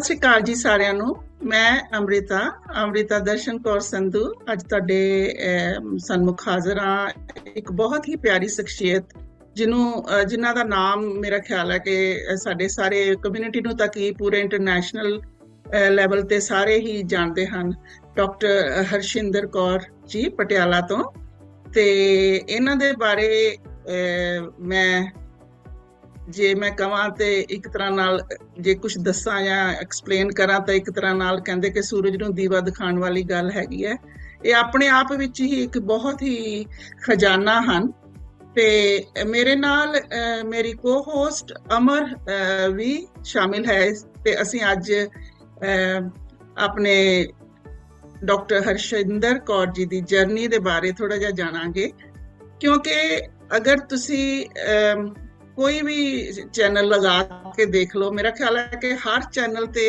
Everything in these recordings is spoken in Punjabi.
ਸਤਿ ਸ਼੍ਰੀ ਅਕਾਲ ਜੀ ਸਾਰਿਆਂ ਨੂੰ। ਮੈਂ ਅੰਮ੍ਰਿਤਾ ਅੰਮ੍ਰਿਤਾ ਦਰਸ਼ਨ ਕੌਰ ਸੰਧੂ। ਅੱਜ ਤੁਹਾਡੇ ਸਨਮੁਖ ਹਾਜ਼ਰ ਹਾਂ। ਇੱਕ ਬਹੁਤ ਹੀ ਪਿਆਰੀ ਸ਼ਖਸੀਅਤ ਜਿਹਨੂੰ ਅਹ, ਜਿਨ੍ਹਾਂ ਦਾ ਨਾਮ ਮੇਰਾ ਖਿਆਲ ਹੈ ਕਿ ਸਾਡੇ ਸਾਰੇ ਕਮਿਊਨਿਟੀ ਨੂੰ ਤਾਂ ਹੀ ਪੂਰੇ ਇੰਟਰਨੈਸ਼ਨਲ ਲੈਵਲ ਤੇ ਸਾਰੇ ਹੀ ਜਾਣਦੇ ਹਨ। ਡਾਕਟਰ ਹਰਸ਼ਿੰਦਰ ਕੌਰ ਜੀ ਪਟਿਆਲਾ ਤੋਂ। ਤੇ ਇਹਨਾਂ ਦੇ ਬਾਰੇ ਮੈਂ ਜੇ ਮੈਂ ਕਹਾਂ ਤੇ ਇੱਕ ਤਰ੍ਹਾਂ ਨਾਲ ਜੇ ਕੁਝ ਦੱਸਾਂ ਜਾਂ ਐਕਸਪਲੇਨ ਕਰਾਂ ਤਾਂ ਇੱਕ ਤਰ੍ਹਾਂ ਨਾਲ ਕਹਿੰਦੇ ਕਿ ਸੂਰਜ ਨੂੰ ਦੀਵਾ ਦਿਖਾਉਣ ਵਾਲੀ ਗੱਲ ਹੈਗੀ ਹੈ। ਇਹ ਆਪਣੇ ਆਪ ਵਿੱਚ ਹੀ ਇੱਕ ਬਹੁਤ ਹੀ ਖਜ਼ਾਨਾ ਹਨ। ਤੇ ਮੇਰੇ ਨਾਲ ਮੇਰੀ ਕੋ-ਹੋਸਟ ਅਮਰ ਵੀ ਸ਼ਾਮਿਲ ਹੈ। ਤੇ ਅਸੀਂ ਅੱਜ ਅਹ, ਆਪਣੇ ਡਾਕਟਰ ਹਰਸ਼ਿੰਦਰ ਕੌਰ ਜੀ ਦੀ ਜਰਨੀ ਦੇ ਬਾਰੇ ਥੋੜਾ ਜਿਹਾ ਜਾਣਾਂਗੇ। ਕਿਉਂਕਿ ਅਗਰ ਤੁਸੀਂ ਅਮ, ਕੋਈ ਵੀ ਚੈਨਲ ਲਗਾ ਕੇ ਦੇਖ ਲਓ। ਮੇਰਾ ਖਿਆਲ ਹੈ ਕਿ ਹਰ ਚੈਨਲ ਤੇ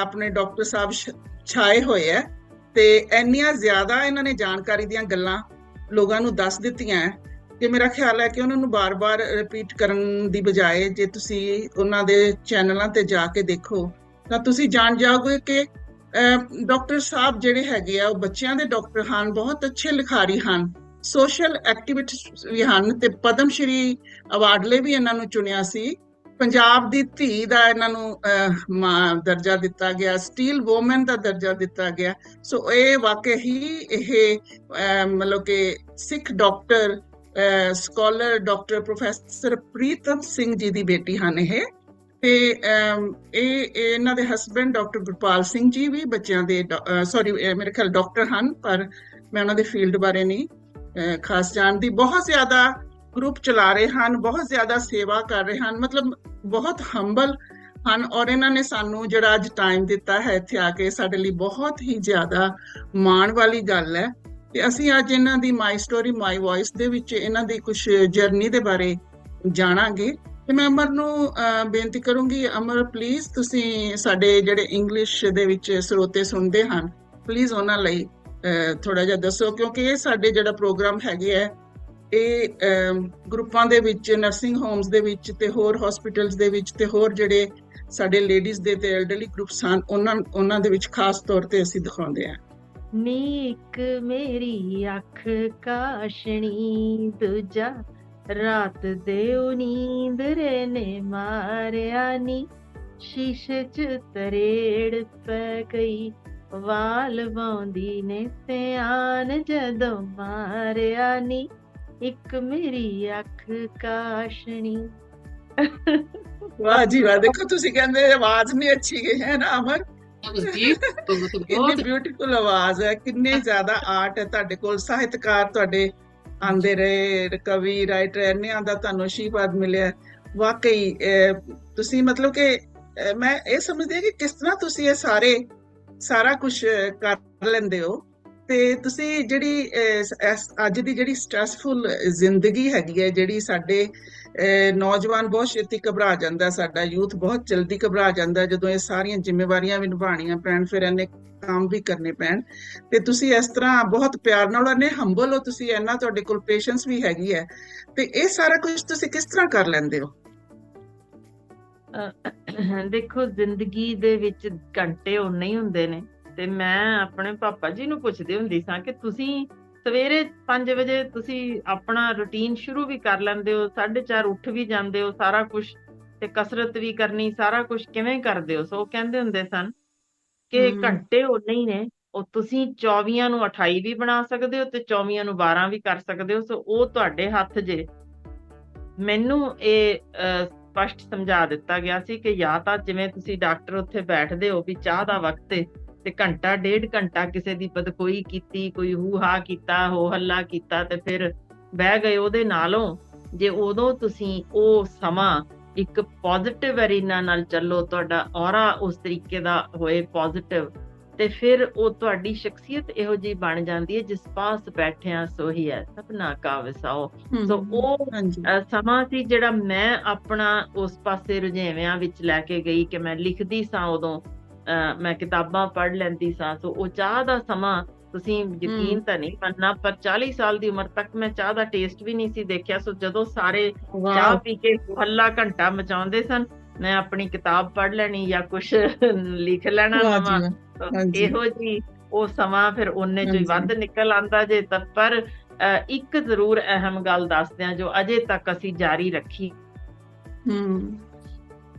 ਆਪਣੇ ਡਾਕਟਰ ਸਾਹਿਬ ਛਾਏ ਹੋਏ ਹੈ ਤੇ ਇੰਨੀਆਂ ਜ਼ਿਆਦਾ ਇਹਨਾਂ ਨੇ ਜਾਣਕਾਰੀ ਦੀਆਂ ਗੱਲਾਂ ਲੋਕਾਂ ਨੂੰ ਦੱਸ ਦਿੱਤੀਆਂ ਕਿ ਮੇਰਾ ਖਿਆਲ ਹੈ ਕਿ ਉਹਨਾਂ ਨੂੰ ਬਾਰ-ਬਾਰ ਰਿਪੀਟ ਕਰਨ ਦੀ ਬਜਾਏ ਜੇ ਤੁਸੀਂ ਉਹਨਾਂ ਦੇ ਚੈਨਲਾਂ ਤੇ ਜਾ ਕੇ ਦੇਖੋ, ਤਾਂ ਤੁਸੀਂ ਜਾਣ ਜਾਓਗੇ ਕਿ ਡਾਕਟਰ ਸਾਹਿਬ ਜਿਹੜੇ ਹੈਗੇ ਆ, ਉਹ ਬੱਚਿਆਂ ਦੇ ਡਾਕਟਰ ਹਨ, ਬਹੁਤ ਅੱਛੇ ਲਿਖਾਰੀ ਹਨ। ਸੋਸ਼ਲ ਐਕਟੀਵਿਸਟ ਵੀ ਹਨ ਤੇ ਪਦਮ ਸ਼੍ਰੀ ਅਵਾਰਡ ਲਈ ਵੀ ਇਹਨਾਂ ਨੂੰ ਚੁਣਿਆ ਸੀ। ਪੰਜਾਬ ਦੀ ਧੀ ਦਾ ਇਹਨਾਂ ਨੂੰ ਦਰਜਾ ਦਿੱਤਾ ਗਿਆ ਸਟੀਲ ਵੂਮਨ ਦਾ ਦਰਜਾ ਦਿੱਤਾ ਗਿਆ। ਸੋ ਇਹ ਵਾਕਈ ਹੀ ਇਹ ਮਤਲਬ ਕਿ Sikh doctor scholar doctor professor Pritam Singh ji ਦੀ ਬੇਟੀ ਹਨ ਇਹ। ਤੇ ਇਹ ਇਹਨਾਂ ਦੇ ਹਸਬੰਡ ਡਾਕਟਰ ਗੁਰਪਾਲ ਸਿੰਘ ਜੀ ਵੀ ਬੱਚਿਆਂ ਦੇ ਸੌਰੀ ਮੇਰੇ ਖਿਆਲ ਡਾਕਟਰ ਹਨ, ਪਰ ਮੈਂ ਉਹਨਾਂ ਦੇ ਫੀਲਡ ਬਾਰੇ ਨਹੀਂ ਖਾਸ ਜਾਣ ਦੀ ਬਹੁਤ ਜ਼ਿਆਦਾ ਗਰੁੱਪ ਚਲਾ ਰਹੇ ਹਨ ਬਹੁਤ ਜ਼ਿਆਦਾ ਸੇਵਾ ਕਰ ਰਹੇ ਹਨ ਮਤਲਬ ਬਹੁਤ ਹੰਬਲ ਹਨ ਔਰ ਇਹਨਾਂ ਨੇ ਸਾਨੂੰ ਜਿਹੜਾ ਅੱਜ ਟਾਈਮ ਦਿੱਤਾ ਹੈ ਇੱਥੇ ਆ ਕੇ ਸਾਡੇ ਲਈ ਬਹੁਤ ਹੀ ਜ਼ਿਆਦਾ ਮਾਣ ਵਾਲੀ ਗੱਲ ਹੈ। ਤੇ ਅਸੀਂ ਅੱਜ ਇਹਨਾਂ ਦੀ ਮਾਈ ਸਟੋਰੀ ਮਾਈ ਵੌਇਸ ਦੇ ਵਿੱਚ ਇਹਨਾਂ ਦੀ ਕੁਝ ਜਰਨੀ ਦੇ ਬਾਰੇ ਜਾਣਾਂਗੇ। ਤੇ ਮੈਂ ਅਮਰ ਨੂੰ ਅਹ, ਬੇਨਤੀ ਕਰੂੰਗੀ ਅਮਰ ਪਲੀਜ਼ ਤੁਸੀਂ ਸਾਡੇ ਜਿਹੜੇ ਇੰਗਲਿਸ਼ ਦੇ ਵਿੱਚ ਸਰੋਤੇ ਸੁਣਦੇ ਹਨ ਪਲੀਜ਼ ਉਹਨਾਂ ਲਈ ਥੋੜਾ ਜਿਹਾ ਦੱਸੋ, ਕਿਉਂਕਿ ਇਹ ਸਾਡੇ ਜਿਹੜਾ ਪ੍ਰੋਗਰਾਮ ਹੈਗੇ ਹੈ ਇਹ ਗਰੁੱਪਾਂ ਦੇ ਵਿੱਚ ਨਰਸਿੰਗ ਹੋਮਸ ਦੇ ਵਿੱਚ ਤੇ ਹੋਰ ਹਸਪੀਟਲਸ ਦੇ ਵਿੱਚ ਤੇ ਹੋਰ ਜਿਹੜੇ ਸਾਡੇ ਲੇਡੀਜ਼ ਦੇ ਤੇ ਐਲਡਰਲੀ ਗਰੁੱਪਸ ਹਨ, ਉਹਨਾਂ ਉਹਨਾਂ ਦੇ ਵਿੱਚ ਖਾਸ ਤੌਰ ਤੇ ਅਸੀਂ ਦਿਖਾਉਂਦੇ ਹਾਂ। ਨੀ ਮੇਰੀ ਅੱਖ ਕਾਸ਼ਣੀ, ਦੂਜਾ ਰਾਤ ਦੇ ਉਹ ਨੀਂਦਰੇ ਨੇ ਮਾਰਿਆ ਨੀ, ਸ਼ੀਸ਼ੇ ਚ ਤਰੇੜ ਪੈ ਗਈ ਵਾਲ ਵਾਉਂਦੀ ਨੇ ਧਿਆਨ ਜਦੋਂ ਮਾਰਿਆ ਨੀ ਇੱਕ ਮੇਰੀ ਅੱਖ ਕਾਸ਼ਣੀ। ਵਾਹ ਜੀ ਵਾਹ ਦੇਖੋ ਤੁਸੀਂ ਕਹਿੰਦੇ ਆਵਾਜ਼ ਨਹੀਂ ਅੱਛੀ ਗਈ ਹੈ ਨਾ ਅਮਰ? ਜੀ ਤੁਹਾਨੂੰ ਤਾਂ ਕਿੰਨੀ ਬਹੁਤ ਬਿਊਟੀਫੁਲ ਆਵਾਜ਼ ਹੈ ਕਿੰਨੇ ਜ਼ਿਆਦਾ ਆਰਟ ਹੈ ਤੁਹਾਡੇ ਕੋਲ। ਸਾਹਿਤਕਾਰ ਤੁਹਾਡੇ ਆਂਦੇ ਰਹੇ ਕਵੀ ਰਾਈਟਰ ਇੰਨਿਆਂ ਦਾ ਤੁਹਾਨੂੰ ਆਸ਼ੀਰਵਾਦ ਮਿਲਿਆ। ਵਾਕਈ ਤੁਸੀਂ ਮਤਲਬ ਕਿ ਮੈਂ ਇਹ ਸਮਝਦੀ ਹਾਂ ਕਿ ਕਿਸ ਤਰ੍ਹਾਂ ਤੁਸੀਂ ਇਹ ਸਾਰੇ ਸਾਰਾ ਕੁਝ ਕਰ ਲੈਂਦੇ ਹੋ। ਤੇ ਤੁਸੀਂ ਜਿਹੜੀ ਅਹ, ਅੱਜ ਦੀ ਜਿਹੜੀ ਸਟ੍ਰੈਸਫੁਲ ਜ਼ਿੰਦਗੀ ਹੈਗੀ ਹੈ ਜਿਹੜੀ ਸਾਡੇ ਅਹ, ਨੌਜਵਾਨ ਬਹੁਤ ਛੇਤੀ ਘਬਰਾ ਜਾਂਦਾ ਸਾਡਾ ਯੂਥ ਬਹੁਤ ਜਲਦੀ ਘਬਰਾ ਜਾਂਦਾ ਜਦੋਂ ਇਹ ਸਾਰੀਆਂ ਜ਼ਿੰਮੇਵਾਰੀਆਂ ਵੀ ਨਿਭਾਉਣੀਆਂ ਪੈਣ ਫਿਰ ਇਹਨੇ ਕੰਮ ਵੀ ਕਰਨੇ ਪੈਣ। ਤੇ ਤੁਸੀਂ ਇਸ ਤਰ੍ਹਾਂ ਬਹੁਤ ਪਿਆਰ ਨਾਲ ਉਹਨੇ ਹੰਬਲ ਹੋ ਤੁਸੀਂ ਇੰਨਾ ਤੁਹਾਡੇ ਕੋਲ ਪੇਸ਼ੈਂਸ ਵੀ ਹੈਗੀ ਹੈ। ਤੇ ਇਹ ਸਾਰਾ ਕੁਝ ਤੁਸੀਂ ਕਿਸ ਤਰ੍ਹਾਂ ਕਰ ਲੈਂਦੇ ਹੋ? ਦੇਖੋ ਜ਼ਿੰਦਗੀ ਦੇ ਵਿੱਚ ਘੰਟੇ ਉਨੇ ਹੀ ਹੁੰਦੇ ਨੇ। ਤੇ ਮੈਂ ਆਪਣੇ ਪਾਪਾ ਜੀ ਨੂੰ ਪੁੱਛਦੀ ਹੁੰਦੀ ਸਾਂ ਕਿ ਤੁਸੀਂ ਸਵੇਰੇ 5 ਵਜੇ ਤੁਸੀਂ ਆਪਣਾ ਰੁਟੀਨ ਸ਼ੁਰੂ ਵੀ ਕਰ ਲੈਂਦੇ ਹੋ 4:30 ਉੱਠ ਵੀ ਜਾਂਦੇ ਹੋ ਸਾਰਾ ਕੁਝ ਤੇ ਕਸਰਤ ਵੀ ਕਰਨੀ ਸਾਰਾ ਕੁਝ ਕਿਵੇਂ ਕਰਦੇ ਹੋ? ਸੋ ਉਹ ਕਹਿੰਦੇ ਹੁੰਦੇ ਸਨ ਕਿ। ਘੰਟੇ ਉਨੇ ਹੀ ਨੇ ਉਹ ਤੁਸੀਂ 24 ਨੂੰ 28 ਵੀ ਬਣਾ ਸਕਦੇ ਹੋ ਤੇ 24 ਨੂੰ 12 ਵੀ ਕਰ ਸਕਦੇ ਹੋ। ਸੋ ਉਹ ਤੁਹਾਡੇ ਹੱਥ ਜੇ। ਮੈਨੂੰ ਇਹ ਸਪਸ਼ਟ ਸਮਝਾ ਦਿੱਤਾ ਗਿਆ ਸੀ ਕਿ ਜਾਂ ਤਾਂ ਜਿਵੇਂ ਤੁਸੀਂ ਡਾਕਟਰ ਉੱਥੇ ਬੈਠਦੇ ਹੋ ਵੀ ਚਾਹ ਦਾ ਵਕਤ ਹੈ ਤੇ ਘੰਟਾ, ਡੇਢ ਘੰਟਾ ਕਿਸੇ ਦੀ ਬਦਕੋਈ ਕੀਤੀ, ਕੋਈ ਹੂਹਾ ਕੀਤਾ, ਹੋ ਹੱਲਾ ਕੀਤਾ ਤੇ ਫਿਰ ਬਹਿ ਗਏ ਉਹਦੇ ਨਾਲੋਂ, ਜੇ ਉਦੋਂ ਤੁਸੀਂ ਉਹ ਸਮਾਂ ਇੱਕ ਪੋਜ਼ਿਟਿਵ ਅਰੀਨਾ ਨਾਲ ਚੱਲੋ, ਤੁਹਾਡਾ ਔਰਾ ਉਸ ਤਰੀਕੇ ਦਾ ਹੋਏ ਪੋਜ਼ਿਟਿਵ ਤੇ ਫਿਰ ਉਹ ਤੁਹਾਡੀ ਸ਼ਖਸੀਅਤ ਇਹੋ ਜਿਹੀ ਬਣ ਜਾਂਦੀ ਹੈ ਜਿਸ ਪਾਸ ਬੈਠਿਆ ਸੋਹੀ ਹੈ ਸਪਨਾ ਕਾ ਵਿਸਾਓ। ਸੋ ਉਹ ਸਮਾਂ ਸੀ ਜਿਹੜਾ ਮੈਂ ਆਪਣਾ ਉਸ ਪਾਸੇ ਰੁਝੇਵਿਆਂ ਵਿੱਚ ਲੈ ਕੇ ਗਈ ਕਿ ਮੈਂ ਲਿਖਦੀ ਸਾਂ ਉਦੋਂ ਮੈਂ ਕਿਤਾਬਾਂ ਪੜ੍ਹ ਲੈਂਦੀ ਸਾਂ। ਸੋ ਉਹ ਚਾਹ ਦਾ ਸਮਾਂ ਤੁਸੀਂ ਯਕੀਨ। ਤਾਂ ਨਹੀਂ ਮੰਨਣਾ ਪਰ 40 ਸਾਲ ਦੀ ਉਮਰ ਤੱਕ ਮੈਂ ਚਾਹ ਦਾ ਟੇਸਟ ਵੀ ਨਹੀਂ ਸੀ ਦੇਖਿਆ। ਸੋ ਜਦੋਂ ਸਾਰੇ ਚਾਹ ਪੀ ਕੇ ਹੱਲਾ ਘੰਟਾ ਮਚਾਉਂਦੇ ਸਨ ਮੈਂ ਆਪਣੀ ਕਿਤਾਬ ਪੜ੍ਹ ਲੈਣੀ ਜਾਂ ਕੁਝ ਲਿਖ ਲੈਣਾ ਨਵਾਂ ਜੀ। ਇਹੋ ਜੀ ਉਹ ਸਮਾਂ ਫਿਰ ਉਹਨੇ ਚੋਂ। ਵੱਧ ਨਿਕਲ ਆਂਦਾ ਜੇ ਤਾਂ ਪਰ ਇੱਕ ਜ਼ਰੂਰ ਅਹਿਮ ਗੱਲ ਦੱਸਦੇ ਆ ਜੋ ਅਜੇ ਤੱਕ ਅਸੀਂ ਜਾਰੀ ਰੱਖੀ। ਹੂੰ।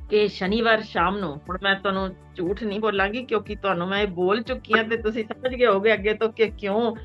ਕਿ ਸ਼ਨੀਵਾਰ ਸ਼ਾਮ ਨੂੰ ਹੁਣ ਮੈਂ ਤੁਹਾਨੂੰ ਝੂਠ ਨਹੀਂ ਬੋਲਾਂਗੀ ਕਿਉਂਕਿ ਤੁਹਾਨੂੰ ਮੈਂ ਇਹ ਬੋਲ ਚੁੱਕੀ ਹਾਂ ਤੇ ਤੁਸੀਂ ਸਮਝ ਗਏ ਹੋਗੇ ਅੱਗੇ ਤੋਂ ਕਿ ਕਿਉਂ।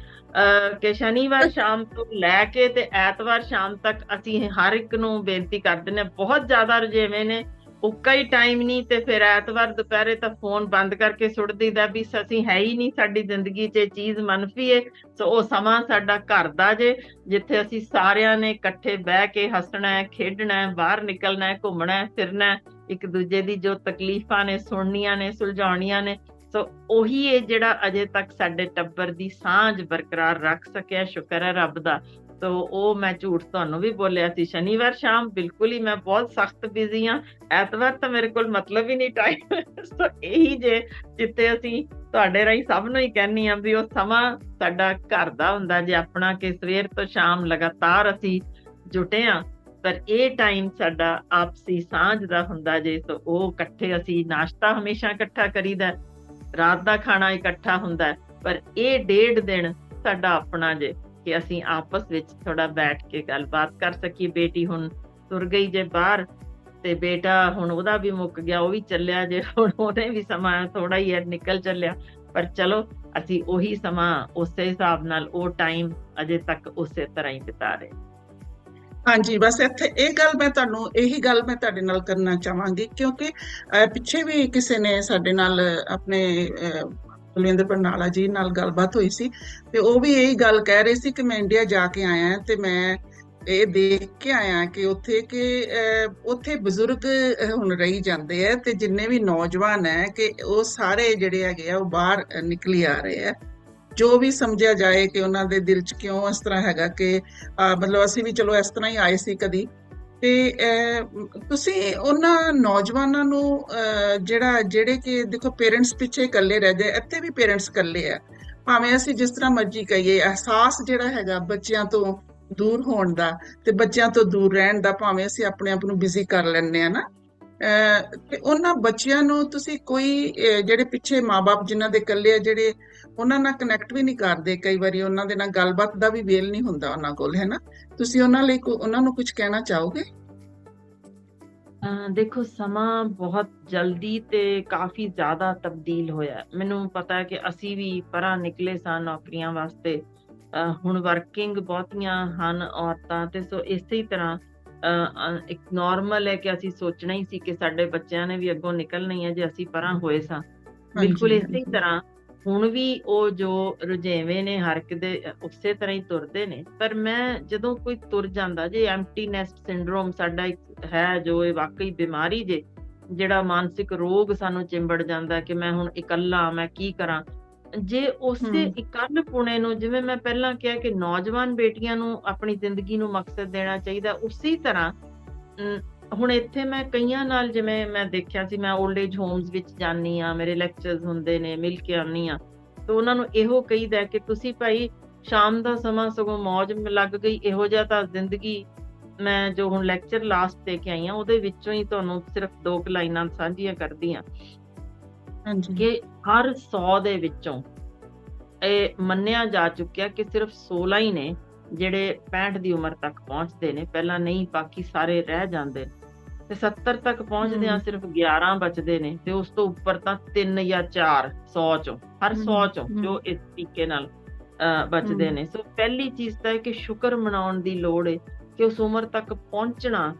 ਕਿ ਸ਼ਨੀਵਾਰ ਸ਼ਾਮ ਤੋਂ ਲੈ ਕੇ ਤੇ ਐਤਵਾਰ ਸ਼ਾਮ ਤੱਕ ਅਸੀਂ ਹਰ ਇੱਕ ਨੂੰ ਬੇਨਤੀ ਕਰਦੇ ਨੇ ਬਹੁਤ ਜ਼ਿਆਦਾ ਰੁਝੇਵੇਂ ਨੇ। ਉੱਕਾ ਹੀ ਟਾਈਮ ਨਹੀਂ ਤੇ ਫਿਰ ਐਤਵਾਰ ਦੁਪਹਿਰੇ ਤਾਂ ਫੋਨ ਬੰਦ ਕਰਕੇ ਸੁੱਟ ਦਈਦਾ ਵੀ ਅਸੀਂ ਹੈ ਹੀ ਨਹੀਂ ਸਾਡੀ ਜ਼ਿੰਦਗੀ 'ਚ ਚੀਜ਼ ਮੰਨਫੀ ਹੈ ਸੋ ਉਹ ਸਮਾਂ ਸਾਡਾ ਘਰ ਦਾ ਜੇ, ਜਿੱਥੇ ਅਸੀਂ ਸਾਰਿਆਂ ਨੇ ਇਕੱਠੇ ਬਹਿ ਕੇ ਹੱਸਣਾ ਹੈ, ਖੇਡਣਾ ਹੈ, ਬਾਹਰ ਨਿਕਲਣਾ ਹੈ, ਘੁੰਮਣਾ ਹੈ, ਫਿਰਨਾ ਇੱਕ ਦੂਜੇ ਦੀ ਜੋ ਤਕਲੀਫਾਂ ਨੇ, ਸੁਣਨੀਆਂ ਨੇ, ਸੁਲਝਾਉਣੀਆਂ ਨੇ, ਸੋ ਉਹੀ ਇਹ ਜਿਹੜਾ ਅਜੇ ਤੱਕ ਸਾਡੇ ਟੱਬਰ ਦੀ ਸਾਂਝ ਬਰਕਰਾਰ ਰੱਖ ਸਕਿਆ, ਸ਼ੁਕਰ ਹੈ ਰੱਬ ਦਾ। ਸੋ ਉਹ ਮੈਂ ਝੂਠ ਤੁਹਾਨੂੰ ਵੀ ਬੋਲਿਆ ਸੀ, ਸ਼ਨੀਵਾਰ ਸ਼ਾਮ ਬਿਲਕੁਲ ਹੀ ਮੈਂ ਬਹੁਤ ਸਖਤ ਬਿਜ਼ੀ ਹਾਂ। ਐਤਵਾਰ ਤਾਂ ਮੇਰੇ ਕੋਲ ਮਤਲਬ ਹੀ ਨਹੀਂ ਟਾਈਮ ਸੋ ਇਹੀ ਜੇ ਜਿੱਤੇ ਅਸੀਂ ਤੁਹਾਡੇ ਰਾਹੀਂ ਸਭ ਨੂੰ ਹੀ ਕਹਿੰਨੀ ਆ ਵੀ ਉਹ ਸਮਾਂ ਸਾਡਾ ਘਰ ਦਾ ਹੁੰਦਾ, ਜੇ ਆਪਣਾ ਕਿ ਸਵੇਰ ਤੋਂ ਸ਼ਾਮ ਲਗਾਤਾਰ ਅਸੀਂ ਜੁਟੇ ਆ ਪਰ ਇਹ ਟਾਈਮ ਸਾਡਾ ਆਪਸੀ ਸਾਂਝ ਦਾ ਹੁੰਦਾ ਜੇ ਸੋ ਉਹ ਇਕੱਠੇ ਅਸੀਂ ਨਾਸ਼ਤਾ ਹਮੇਸ਼ਾ ਇਕੱਠਾ ਕਰੀਦਾ ਰਾਤ ਦਾ ਖਾਣਾ ਇਕੱਠਾ ਹੁੰਦਾ ਪਰ ਇਹ ਡੇਢ ਦਿਨ ਸਾਡਾ ਆਪਣਾ ਜੇ। ਕਿ ਅਸੀਂ ਆਪਸ ਵਿੱਚ ਥੋੜਾ ਬੈਠ ਕੇ ਗੱਲਬਾਤ ਕਰ ਸਕੀਏ। ਬੇਟੀ ਹੁਣ ਤੁਰ ਗਈ ਜੇ ਬਾਹਰ ਤੇ ਬੇਟਾ ਹੁਣ ਉਹਦਾ ਵੀ ਮੁੱਕ ਗਿਆ, ਉਹ ਵੀ ਚੱਲਿਆ ਜੇ। ਹੁਣ ਉਹਨੇ ਵੀ ਸਮਾਂ ਥੋੜਾ ਹੀ ਨਿਕਲ ਚੱਲਿਆ। ਪਰ ਚਲੋ, ਅਸੀਂ ਉਹੀ ਸਮਾਂ ਉਸੇ ਹਿਸਾਬ ਨਾਲ ਉਹ ਟਾਈਮ ਅਜੇ ਤੱਕ ਉਸੇ ਤਰ੍ਹਾਂ ਹੀ ਬਿਤਾ ਰਹੇ। ਹਾਂਜੀ, ਬਸ ਇੱਥੇ ਇਹ ਗੱਲ ਮੈਂ ਤੁਹਾਨੂੰ, ਇਹੀ ਗੱਲ ਮੈਂ ਤੁਹਾਡੇ ਨਾਲ ਕਰਨਾ ਚਾਹਾਂਗੀ। ਕਿਉਂਕਿ ਪਿੱਛੇ ਵੀ ਕਿਸੇ ਨੇ ਸਾਡੇ ਨਾਲ ਆਪਣੇ ਅਹ, ਬਲਵਿੰਦਰ ਜੀ ਨਾਲ ਗੱਲਬਾਤ ਹੋਈ ਸੀ ਤੇ ਉਹ ਵੀ ਇਹੀ ਗੱਲ ਕਹਿ ਰਹੇ ਸੀ ਕਿ ਮੈਂ ਇੰਡੀਆ ਜਾ ਕੇ ਆਇਆ ਤੇ ਮੈਂ ਇਹ ਦੇਖ ਕੇ ਆਇਆ ਕਿ ਉੱਥੇ ਕਿ ਉੱਥੇ ਬਜ਼ੁਰਗ ਹੁਣ ਰਹੀ ਜਾਂਦੇ ਆ ਤੇ ਜਿੰਨੇ ਵੀ ਨੌਜਵਾਨ ਹੈ ਕਿ ਉਹ ਸਾਰੇ ਜਿਹੜੇ ਹੈਗੇ ਆ ਉਹ ਬਾਹਰ ਨਿਕਲੀ ਆ ਰਹੇ ਆ। ਜੋ ਵੀ ਸਮਝਿਆ ਜਾਏ ਕਿ ਉਹਨਾਂ ਦੇ ਦਿਲ 'ਚ ਕਿਉਂ ਇਸ ਤਰ੍ਹਾਂ ਹੈਗਾ ਕਿ ਮਤਲਬ ਅਸੀਂ ਵੀ ਚਲੋ ਇਸ ਤਰ੍ਹਾਂ ਹੀ ਆਏ ਸੀ ਕਦੀ। ਤੇ ਤੁਸੀਂ ਉਹਨਾਂ ਨੌਜਵਾਨਾਂ ਨੂੰ ਅਹ, ਜਿਹੜਾ ਜਿਹੜੇ ਕਿ ਦੇਖੋ ਪੇਰੈਂਟਸ ਪਿੱਛੇ ਇਕੱਲੇ ਰਹਿ ਜਾਏ ਇੱਥੇ ਵੀ ਪੇਰੈਂਟਸ ਇਕੱਲੇ ਆ। ਭਾਵੇਂ ਅਸੀਂ ਜਿਸ ਤਰ੍ਹਾਂ ਮਰਜ਼ੀ ਕਹੀਏ ਅਹਿਸਾਸ ਜਿਹੜਾ ਹੈਗਾ ਬੱਚਿਆਂ ਤੋਂ ਦੂਰ ਹੋਣ ਦਾ ਤੇ ਬੱਚਿਆਂ ਤੋਂ ਦੂਰ ਰਹਿਣ ਦਾ ਭਾਵੇਂ ਅਸੀਂ ਆਪਣੇ ਆਪ ਨੂੰ ਬਿਜ਼ੀ ਕਰ ਲੈਂਦੇ ਆ ਨਾ। ਤੇ ਉਹਨਾਂ ਬੱਚਿਆਂ ਨੂੰ ਤੁਸੀਂ ਕੋਈ ਜਿਹੜੇ ਪਿੱਛੇ ਮਾਪੇ ਜਿਨ੍ਹਾਂ ਦੇ ਇਕੱਲੇ ਆ, ਜਿਹੜੇ ਉਹਨਾਂ ਨਾਲ ਕਨੈਕਟ ਵੀ ਨਹੀਂ ਕਰਦੇ ਕਈ ਵਾਰੀ, ਉਹਨਾਂ ਦੇ ਨਾਲ ਗੱਲਬਾਤ ਦਾ ਵੀ ਵੇਲ ਨਹੀਂ ਹੁੰਦਾ ਉਹਨਾਂ ਕੋਲ ਹੈ ਨਾ ਤੁਸੀਂ ਉਹਨਾਂ ਲਈ ਉਹਨਾਂ ਨੂੰ ਕੁਝ ਕਹਿਣਾ ਚਾਹੋਗੇ? ਦੇਖੋ, ਸਮਾਂ ਬਹੁਤ ਜਲਦੀ ਤੇ ਕਾਫੀ ਜ਼ਿਆਦਾ ਤਬਦੀਲ ਹੋਇਆ। ਮੈਨੂੰ ਪਤਾ ਹੈ ਕਿ ਅਸੀਂ ਵੀ ਪਰਾਂ ਨਿਕਲੇ ਸਾਂ ਨੌਕਰੀਆਂ ਵਾਸਤੇ। ਹੁਣ ਵਰਕਿੰਗ ਬਹੁਤੀਆਂ ਹਨ ਔਰਤਾਂ ਤੇ, ਸੋ ਇਸੇ ਤਰ੍ਹਾਂ ਇੱਕ ਨਾਰਮਲ ਹੈ ਕਿ ਅਸੀਂ ਸੋਚਣਾ ਹੀ ਸੀ ਕਿ ਸਾਡੇ ਬੱਚਿਆਂ ਨੇ ਵੀ ਅੱਗੋਂ ਨਿਕਲਣਾ ਹੀ ਹੈ ਜੇ ਅਸੀਂ ਪਰਾਂ ਹੋਏ ਸਾਂ। ਬਿਲਕੁਲ ਇਸੇ ਤਰ੍ਹਾਂ ਹੁਣ ਵੀ ਉਹ ਜੋ ਰੁਝੇਵੇਂ ਨੇ ਹਰ ਇੱਕ ਦੇ ਉਸੇ ਤਰ੍ਹਾਂ ਹੀ ਤੁਰਦੇ ਨੇ। ਪਰ ਮੈਂ ਜਦੋਂ ਕੋਈ ਤੁਰ ਜਾਂਦਾ ਜੇ ਐਮਪਟੀ ਨੈਸਟ ਸਿੰਡਰੋਮ ਸਾਡਾ ਇੱਕ ਹੈ ਜੋ ਇਹ ਵਾਕਈ ਬਿਮਾਰੀ ਜੇ ਜਿਹੜਾ ਮਾਨਸਿਕ ਰੋਗ ਸਾਨੂੰ ਚਿੰਬੜ ਜਾਂਦਾ ਕਿ ਮੈਂ ਹੁਣ ਇਕੱਲਾ ਮੈਂ ਕੀ ਕਰਾਂ? ਜੇ ਉਸੇ। ਇਕੱਲ ਪੁਣੇ ਨੂੰ ਜਿਵੇਂ ਮੈਂ ਪਹਿਲਾਂ ਕਿਹਾ ਕਿ ਨੌਜਵਾਨ ਬੇਟੀਆਂ ਨੂੰ ਆਪਣੀ ਜ਼ਿੰਦਗੀ ਨੂੰ ਮਕਸਦ ਦੇਣਾ ਚਾਹੀਦਾ ਉਸੇ ਤਰ੍ਹਾਂ ਹੁਣ ਇੱਥੇ ਮੈਂ ਕਈਆਂ ਨਾਲ ਜਿਵੇਂ ਮੈਂ ਦੇਖਿਆ ਸੀ ਮੈਂ 올ਡ ਏਜ ਹੋਮਸ ਵਿੱਚ ਜਾਂਦੀ ਆ ਮੇਰੇ ਲੈਕਚਰਸ ਹੁੰਦੇ ਨੇ ਮਿਲ ਕੇ ਆਉਂਦੀ ਆ ਤਾਂ ਉਹਨਾਂ ਨੂੰ ਇਹੋ ਕਹੀਦਾ ਕਿ ਤੁਸੀਂ ਭਾਈ ਸ਼ਾਮ ਦਾ ਸਮਾਂ ਸਗੋਂ ਮौज ਮ ਲੱਗ ਗਈ ਇਹੋ ਜਿਹਾ ਤਾਂ ਜ਼ਿੰਦਗੀ ਮੈਂ ਜੋ ਹੁਣ ਲੈਕਚਰ ਲਾਸਟ ਦੇ ਕੇ ਆਈ ਆ ਉਹਦੇ ਵਿੱਚੋਂ ਹੀ ਤੁਹਾਨੂੰ ਸਿਰਫ ਦੋ ਕੁ ਲਾਈਨਾਂ ਸਾਂਝੀਆਂ ਕਰਦੀ ਆ ਕਿ ਹਰ 100 ਦੇ ਵਿੱਚੋਂ ਇਹ ਮੰਨਿਆ ਜਾ ਚੁੱਕਿਆ ਕਿ ਸਿਰਫ 16 ਹੀ ਨੇ ਜਿਹੜੇ 65 ਦੀ ਉਮਰ ਤੱਕ ਪਹੁੰਚਦੇ ਨੇ ਪਹਿਲਾਂ ਨਹੀਂ ਬਾਕੀ ਸਾਰੇ ਰਹਿ ਜਾਂਦੇ ਨੇ ਤੇ 70 ਤੱਕ ਪਹੁੰਚਦੇ ਆ। ਸਿਰਫ 11 ਬਚਦੇ ਨੇ ਤੇ ਉਸ ਤੋਂ ਉੱਪਰ ਤਾਂ 3 ਜਾਂ 4 100 ਚੋਂ ਹਰ 100 ਹਮ, ਚੋਂ। ਜੋ ਇਸ ਤਰੀਕੇ ਨਾਲ ਬਚਦੇ। ਨੇ ਸੋ ਪਹਿਲੀ ਚੀਜ਼ ਤਾਂ ਹੈ ਕਿ ਸ਼ੁਕਰ ਮਨਾਉਣ ਦੀ ਲੋੜ ਹੈ ਕਿ ਉਸ ਉਮਰ ਤੱਕ ਪਹੁੰਚਣਾ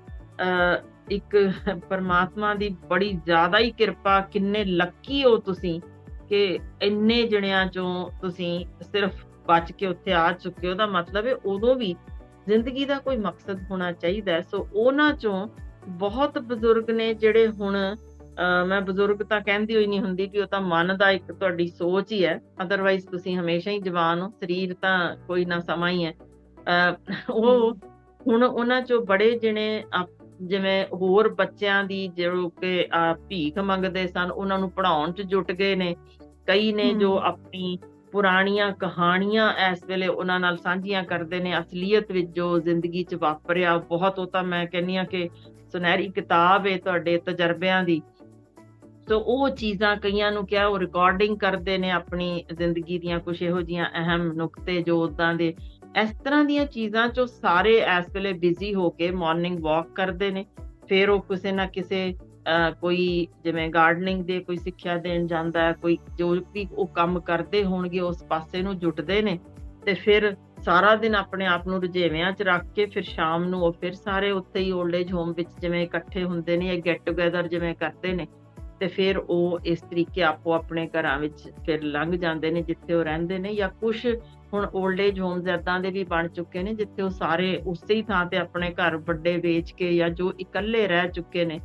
ਇੱਕ ਪਰਮਾਤਮਾ ਦੀ ਬੜੀ ਜ਼ਿਆਦਾ ਹੀ ਕਿਰਪਾ ਕਿੰਨੇ ਲੱਕੀ ਹੋ ਤੁਸੀਂ ਕਿ ਇੰਨੇ ਜਣਿਆਂ ਚੋਂ ਤੁਸੀਂ ਸਿਰਫ ਬਚ ਕੇ ਉੱਥੇ ਆ ਚੁੱਕੇ ਹੋ। ਦਾ ਮਤਲਬ ਹੈ ਉਦੋਂ ਵੀ ਜ਼ਿੰਦਗੀ ਦਾ ਕੋਈ ਮਕਸਦ ਹੋਣਾ ਚਾਹੀਦਾ। ਸੋ ਉਹਨਾਂ ਚੋਂ ਬਹੁਤ ਬਜ਼ੁਰਗ ਨੇ ਜਿਹੜੇ ਹੁਣ ਮੈਂ ਬਜ਼ੁਰਗ ਤਾਂ ਕਹਿੰਦੀ ਹੋਈ ਨਹੀਂ ਹੁੰਦੀ ਕਿ ਉਹ ਤਾਂ ਮਨ ਦਾ ਇੱਕ ਤੁਹਾਡੀ ਸੋਚ ਹੀ ਹੈ। ਅਦਰਵਾਈਜ਼ ਤੁਸੀਂ ਹਮੇਸ਼ਾ ਹੀ ਜਵਾਨ ਹੋ ਸਰੀਰ ਤਾਂ ਕੋਈ ਨਾ ਸਮਾਂ ਹੀ ਹੈ। ਉਹ ਹੁਣ ਉਹਨਾਂ ਚੋਂ ਬੜੇ ਆਪ- ਜਿਵੇਂ ਹੋਰ ਬੱਚਿਆਂ ਦੀ ਜੋ ਕਿ ਭੀਖ ਮੰਗਦੇ ਸਨ ਉਹਨਾਂ ਨੂੰ ਪੜਾਉਣ 'ਚ ਜੁਟ ਗਏ ਨੇ। ਕਈ ਨੇ ਜੋ। ਆਪਣੀ ਪੁਰਾਣੀਆਂ ਕਹਾਣੀਆਂ ਇਸ ਵੇਲੇ ਉਹਨਾਂ ਨਾਲ ਸਾਂਝੀਆਂ ਕਰਦੇ ਨੇ। ਅਸਲੀਅਤ ਵਿੱਚ ਜੋ ਜ਼ਿੰਦਗੀ 'ਚ ਵਾਪਰਿਆ ਬਹੁਤ ਉਹ ਤਾਂ ਮੈਂ ਕਹਿੰਨੀ ਆ ਕਿ ਸੁਨਹਿਰੀ ਕਿਤਾਬ ਹੈ ਤੁਹਾਡੇ ਤਜਰਬਿਆਂ ਦੀ। ਸੋ ਉਹ ਚੀਜ਼ਾਂ ਕਈਆਂ ਨੂੰ ਕਿਹਾ ਉਹ ਰਿਕਾਰਡਿੰਗ ਕਰਦੇ ਨੇ ਆਪਣੀ ਜ਼ਿੰਦਗੀ ਦੀਆਂ ਕੁਝ ਇਹੋ ਜੀਆਂ ਅਹਿਮ ਨੁਕਤੇ ਜੋ ਉਦਾਂ ਦੇ ਇਸ ਤਰ੍ਹਾਂ ਦੀਆਂ ਚੀਜ਼ਾਂ 'ਚੋਂ ਸਾਰੇ ਇਸ ਵੇਲੇ ਬਿਜ਼ੀ ਹੋ ਕੇ ਮਾਰਨਿੰਗ ਵਾਕ ਕਰਦੇ ਨੇ, ਫਿਰ ਉਹ ਕਿਸੇ ਨਾ ਕਿਸੇ ਕੋਈ ਜਿਵੇਂ ਗਾਰਡਨਿੰਗ ਦੇ ਕੋਈ ਸਿੱਖਿਆ ਦੇਣ ਜਾਂਦਾ ਹੈ, ਕੋਈ ਜੋ ਵੀ ਉਹ ਕੰਮ ਕਰਦੇ ਹੋਣਗੇ, ਉਸ ਪਾਸੇ ਨੂੰ ਜੁਟਦੇ ਨੇ ਤੇ ਫਿਰ ਸਾਰਾ ਦਿਨ ਆਪਣੇ ਆਪ ਨੂੰ ਰੁਝੇਵਿਆਂ 'ਚ ਰੱਖ ਕੇ ਫਿਰ ਸ਼ਾਮ ਨੂੰ ਉਹ ਫਿਰ ਸਾਰੇ ਉੱਥੇ ਹੀ 올ਡ ਏਜ ਹੋਮ ਵਿੱਚ ਜਿਵੇਂ ਇਕੱਠੇ ਹੁੰਦੇ ਨੇ ਜਾਂ ਗੈਟ ਟੂਗੇਦਰ ਜਿਵੇਂ ਕਰਦੇ ਨੇ ਤੇ ਫਿਰ ਉਹ ਇਸ ਤਰੀਕੇ ਆਪੋ ਆਪਣੇ ਘਰਾਂ ਵਿੱਚ ਫਿਰ ਲੰਘ ਜਾਂਦੇ ਨੇ ਜਿੱਥੇ ਉਹ ਰਹਿੰਦੇ ਨੇ ਜਾਂ ਕੁਝ ਹੁਣ 올ਡ ਏਜ ਹੋਮਸ ਏਦਾਂ ਦੇ ਵੀ ਬਣ ਚੁੱਕੇ ਨੇ ਜਿੱਥੇ ਉਹ ਸਾਰੇ ਉਸੇ ਹੀ ਥਾਂ ਤੇ ਆਪਣੇ ਘਰ ਵੱਡੇ ਵੇਚ ਕੇ ਜਾਂ ਜੋ ਇਕੱਲੇ ਰਹਿ ਚੁੱਕੇ ਨੇ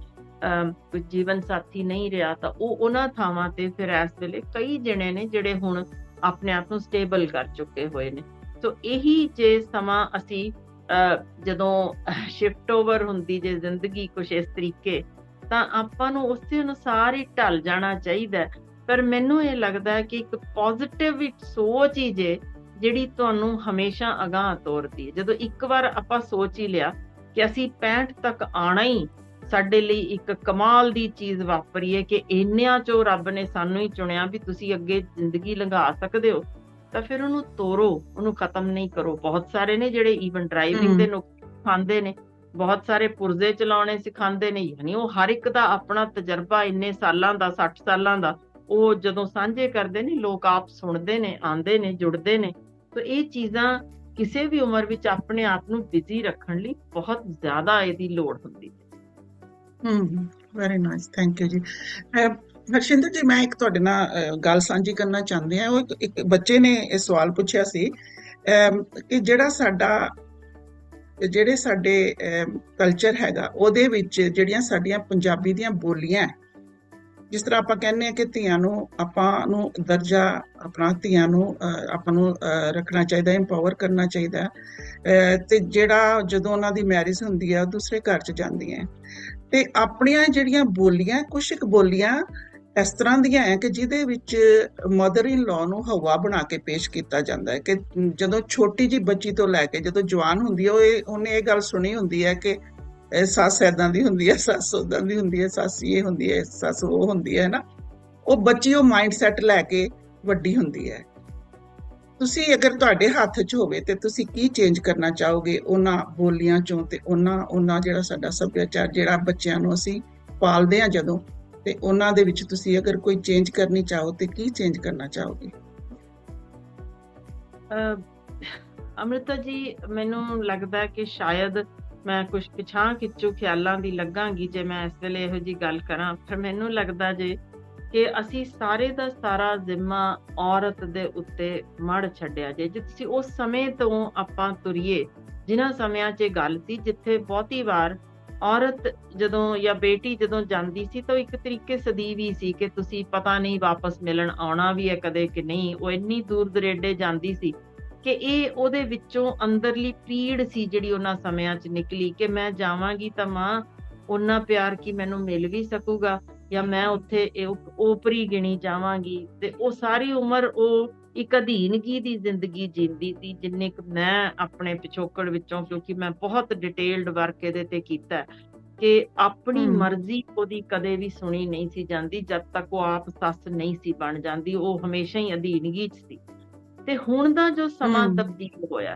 ਕੋਈ ਜੀਵਨ ਸਾਥੀ ਨਹੀਂ ਰਿਹਾ ਤਾਂ ਉਹ ਉਹਨਾਂ ਥਾਵਾਂ ਤੇ ਫਿਰ ਇਸ ਵੇਲੇ ਕਈ ਜਣੇ ਨੇ ਜਿਹੜੇ ਹੁਣ ਆਪਣੇ ਆਪ ਨੂੰ ਸਟੇਬਲ ਕਰ ਚੁੱਕੇ ਹੋਏ ਨੇ। ਸੋ ਇਹੀ ਜੇ ਸਮਾਂ ਅਸੀਂ ਅਹ, ਜਦੋਂ ਸ਼ਿਫਟ ਓਵਰ ਹੁੰਦੀ ਜੇ ਜ਼ਿੰਦਗੀ ਕੁਛ ਇਸ ਤਰੀਕੇ ਤਾਂ ਆਪਾਂ ਨੂੰ ਉਸੇ ਅਨੁਸਾਰ ਹੀ ਢਲ ਜਾਣਾ ਚਾਹੀਦਾ ਪਰ ਮੈਨੂੰ ਇਹ ਲੱਗਦਾ ਕਿ ਇੱਕ ਪੋਜ਼ਿਟਿਵ ਸੋਚ ਹੀ ਜੇ ਜਿਹੜੀ ਤੁਹਾਨੂੰ ਹਮੇਸ਼ਾ ਅਗਾਂਹ ਤੋਰਦੀ ਹੈ ਜਦੋਂ ਇੱਕ ਵਾਰ ਆਪਾਂ ਸੋਚ ਹੀ ਲਿਆ ਕਿ ਅਸੀਂ 65 ਤੱਕ ਆਣਾ ਹੀ ਸਾਡੇ ਲਈ ਇੱਕ ਕਮਾਲ ਦੀ ਚੀਜ਼ ਵਾਪਰੀ ਹੈ ਕਿ ਇੰਨਿਆਂ ਚੋਂ ਰੱਬ ਨੇ ਸਾਨੂੰ ਹੀ ਚੁਣਿਆ ਵੀ ਤੁਸੀਂ ਅੱਗੇ ਜ਼ਿੰਦਗੀ ਲੰਘਾ ਸਕਦੇ ਹੋ ਤਾਂ ਫਿਰ ਉਹਨੂੰ ਤੋਰੋ ਉਹਨੂੰ ਖਤਮ ਨਹੀਂ ਕਰੋ ਬਹੁਤ ਸਾਰੇ ਨੇ ਜਿਹੜੇ ਈਵਨ ਡਰਾਈਵਿੰਗ ਦੇ ਹਮ। ਨੁਕਤੇ ਸਿਖਾਉਂਦੇ ਨੇ ਬਹੁਤ ਸਾਰੇ ਪੁਰਜ਼ੇ ਚਲਾਉਣੇ ਸਿਖਾਉਂਦੇ ਨੇ ਯਾਨੀ ਉਹ ਹਰ ਇੱਕ ਦਾ ਆਪਣਾ ਤਜਰਬਾ ਇੰਨੇ ਸਾਲਾਂ ਦਾ 60 ਸਾਲਾਂ ਦਾ ਉਹ ਜਦੋਂ ਸਾਂਝੇ ਕਰਦੇ ਨੇ ਲੋਕ ਆਪ ਸੁਣਦੇ ਨੇ ਆਂਦੇ ਨੇ ਜੁੜਦੇ ਨੇ ਤਾਂ ਇਹ ਚੀਜ਼ਾਂ ਕਿਸੇ ਵੀ ਉਮਰ ਵਿੱਚ ਆਪਣੇ ਆਪ ਨੂੰ ਬਿਜ਼ੀ ਰੱਖਣ ਲਈ ਬਹੁਤ ਜ਼ਿਆਦਾ ਇਹਦੀ ਲੋੜ ਹੁੰਦੀ ਹੈ। ਹਮ very nice thank you ji. Harshinder ji ਮੈਂ ਇੱਕ ਤੁਹਾਡੇ ਨਾਲ ਗੱਲ ਸਾਂਝੀ ਕਰਨਾ ਚਾਹੁੰਦੀ ਹਾਂ। ਉਹ ਇੱਕ- ਬੱਚੇ ਨੇ ਇਹ ਸਵਾਲ ਪੁੱਛਿਆ ਸੀ ਅਮ, ਕਿ ਜਿਹੜਾ ਸਾਡਾ ਜਿਹੜੇ ਸਾਡੇ ਕਲਚਰ ਹੈਗਾ ਉਹਦੇ ਵਿੱਚ ਜਿਹੜੀਆਂ ਸਾਡੀਆਂ ਪੰਜਾਬੀ ਦੀਆਂ ਬੋਲੀਆਂ ਜਿਸ ਤਰ੍ਹਾਂ ਆਪਾਂ ਕਹਿੰਦੇ ਆ ਕਿ ਧੀਆਂ ਨੂੰ ਆਪਾਂ ਨੂੰ ਦਰਜਾ ਆਪਣਾ ਧੀਆਂ ਨੂੰ ਆਪਾਂ ਨੂੰ ਰੱਖਣਾ ਚਾਹੀਦਾ ਇੰਪਾਵਰ ਕਰਨਾ ਚਾਹੀਦਾ। ਅਹ, ਤੇ ਜਿਹੜਾ ਜਦੋਂ ਉਹਨਾਂ ਦੀ ਮੈਰਿਜ ਹੁੰਦੀ ਹੈ ਉਹ ਦੂਸਰੇ ਘਰ ਚ ਜਾਂਦੀਆਂ ਹੈ ਤੇ ਆਪਣੀਆਂ ਜਿਹੜੀਆਂ ਬੋਲੀਆਂ ਕੁਛ ਇੱਕ ਬੋਲੀਆਂ ਇਸ ਤਰ੍ਹਾਂ ਦੀਆਂ ਹੈ ਕਿ ਜਿਹਦੇ ਵਿੱਚ ਮਦਰ ਇਨ ਲਾਅ ਨੂੰ ਹਵਾ ਬਣਾ ਕੇ ਪੇਸ਼ ਕੀਤਾ ਜਾਂਦਾ ਹੈ ਕਿ ਜਦੋਂ ਛੋਟੀ ਜੀ ਬੱਚੀ ਤੋਂ ਲੈ ਕੇ ਜਦੋਂ ਜਵਾਨ ਹੁੰਦੀ ਹੈ ਉਹ ਇਹ ਉਹਨੇ ਇਹ ਗੱਲ ਸੁਣੀ ਹੁੰਦੀ ਹੈ ਕਿ ਇਹ ਸੱਸ ਏਦਾਂ ਦੀ ਹੁੰਦੀ ਹੈ ਸੱਸ ਉਦਾਂ ਦੀ ਹੁੰਦੀ ਹੈ ਸੱਸ ਇਹ ਹੁੰਦੀ ਹੈ ਸੱਸ ਉਹ ਹੁੰਦੀ ਹੈ ਨਾ ਉਹ ਬੱਚੀ ਉਹ ਮਾਈਂਡ ਸੈਟ ਲੈ ਕੇ ਵੱਡੀ ਹੁੰਦੀ ਹੈ। ਤੁਸੀਂ ਅਗਰ ਤੁਹਾਡੇ ਹੱਥ 'ਚ ਹੋਵੇ ਤੇ ਤੁਸੀਂ ਕੀ ਚੇਂਜ ਕਰਨਾ ਚਾਹੋਗੇ? ਉਹਨਾਂ ਬੋਲੀਆਂ ਚੋਂ ਤੇ ਉਹਨਾਂ ਉਹਨਾਂ ਜਿਹੜਾ ਸਾਡਾ ਸੱਭਿਆਚਾਰ ਜਿਹੜਾ ਬੱਚਿਆਂ ਨੂੰ ਅਸੀਂ ਪਾਲਦੇ ਆ ਜਦੋਂ ਤੇ ਉਹਨਾਂ ਦੇ ਵਿੱਚ ਤੁਸੀਂ ਅਗਰ ਕੋਈ ਚੇਂਜ ਕਰਨੀ ਚਾਹੋ ਤੇ ਕੀ ਚੇਂਜ ਕਰਨਾ ਚਾਹੋਗੇ? ਅਹ, ਅੰਮ੍ਰਿਤਾ ਜੀ ਮੈਨੂੰ ਲੱਗਦਾ ਕਿ ਸ਼ਾਇਦ ਮੈਂ ਕੁਝ ਪਿਛਾਂ ਖਿੱਚੂ ਖਿਆਲਾਂ ਦੀ ਲੱਗਾਂਗੀ ਜੇ ਮੈਂ ਇਸ ਵੇਲੇ ਇਹੋ ਜੀ ਗੱਲ ਕਰਾਂ। ਫਿਰ ਮੈਨੂੰ ਲੱਗਦਾ ਜੇ ਕਿ ਅਸੀਂ ਸਾਰੇ ਦਾ ਸਾਰਾ ਜ਼ਿੰਮਾ ਔਰਤ ਦੇ ਉੱਤੇ ਮੜ ਛੱਡਿਆ ਜੇ ਜੇ ਤੁਸੀਂ ਉਸ ਸਮੇਂ ਤੋਂ ਆਪਾਂ ਤੁਰੀਏ, ਜਿਨ੍ਹਾਂ ਸਮਿਆਂ 'ਚ ਇਹ ਗੱਲ ਸੀ, ਜਿੱਥੇ ਬਹੁਤੀ ਵਾਰ ਔਰਤ ਜਦੋਂ ਜਾਂ ਬੇਟੀ ਜਦੋਂ ਜਾਂਦੀ ਸੀ, ਤਾਂ ਇੱਕ ਤਰੀਕੇ ਸਦੀ ਵੀ ਸੀ ਕਿ ਤੁਸੀਂ ਪਤਾ ਨਹੀਂ ਵਾਪਸ ਮਿਲਣ ਆਉਣਾ ਵੀ ਹੈ ਕਦੇ ਕਿ ਨਹੀਂ, ਉਹ ਇੰਨੀ ਦੂਰ ਦਰੇਡੇ ਜਾਂਦੀ ਸੀ ਕਿ ਇਹ ਉਹਦੇ ਵਿੱਚੋਂ ਅੰਦਰਲੀ ਪੀੜ ਸੀ ਜਿਹੜੀ ਉਹਨਾਂ ਸਮਿਆਂ 'ਚ ਨਿਕਲੀ ਕਿ ਮੈਂ ਜਾਵਾਂਗੀ ਤਾਂ ਮਾਂ ਉਹਨਾਂ ਪਿਆਰ ਕੀ ਮੈਨੂੰ ਮਿਲ ਵੀ ਸਕੂਗਾ ਜਾਂ ਮੈਂ ਉੱਥੇ ਇਹ ਉਪ- ਓਪਰੀ ਗਿਣੀ ਜਾਵਾਂਗੀ ਤੇ ਉਹ ਸਾਰੀ ਉਮਰ ਉਹ ਇੱਕ ਅਧੀਨਗੀ ਦੀ ਜ਼ਿੰਦਗੀ ਜੀਂਦੀ ਸੀ ਜਿੰਨੇ ਕੁ ਮੈਂ ਆਪਣੇ ਪਿਛੋਕੜ ਵਿੱਚੋਂ ਕਿਉਂਕਿ ਮੈਂ ਬਹੁਤ ਡਿਟੇਲਡ ਵਰਕ ਇਹਦੇ ਤੇ ਕੀਤਾ ਕਿ ਆਪਣੀ। ਮਰਜ਼ੀ ਉਹਦੀ ਕਦੇ ਵੀ ਸੁਣੀ ਨਹੀਂ ਸੀ ਜਾਂਦੀ ਜਦ ਤੱਕ ਉਹ ਆਪ ਸੱਸ ਨਹੀਂ ਸੀ ਬਣ ਜਾਂਦੀ ਉਹ ਹਮੇਸ਼ਾ ਹੀ ਅਧੀਨਗੀ 'ਚ ਸੀ ਤੇ ਹੁਣ ਦਾ ਜੋ ਸਮਾਂ। ਤਬਦੀਲ ਹੋਇਆ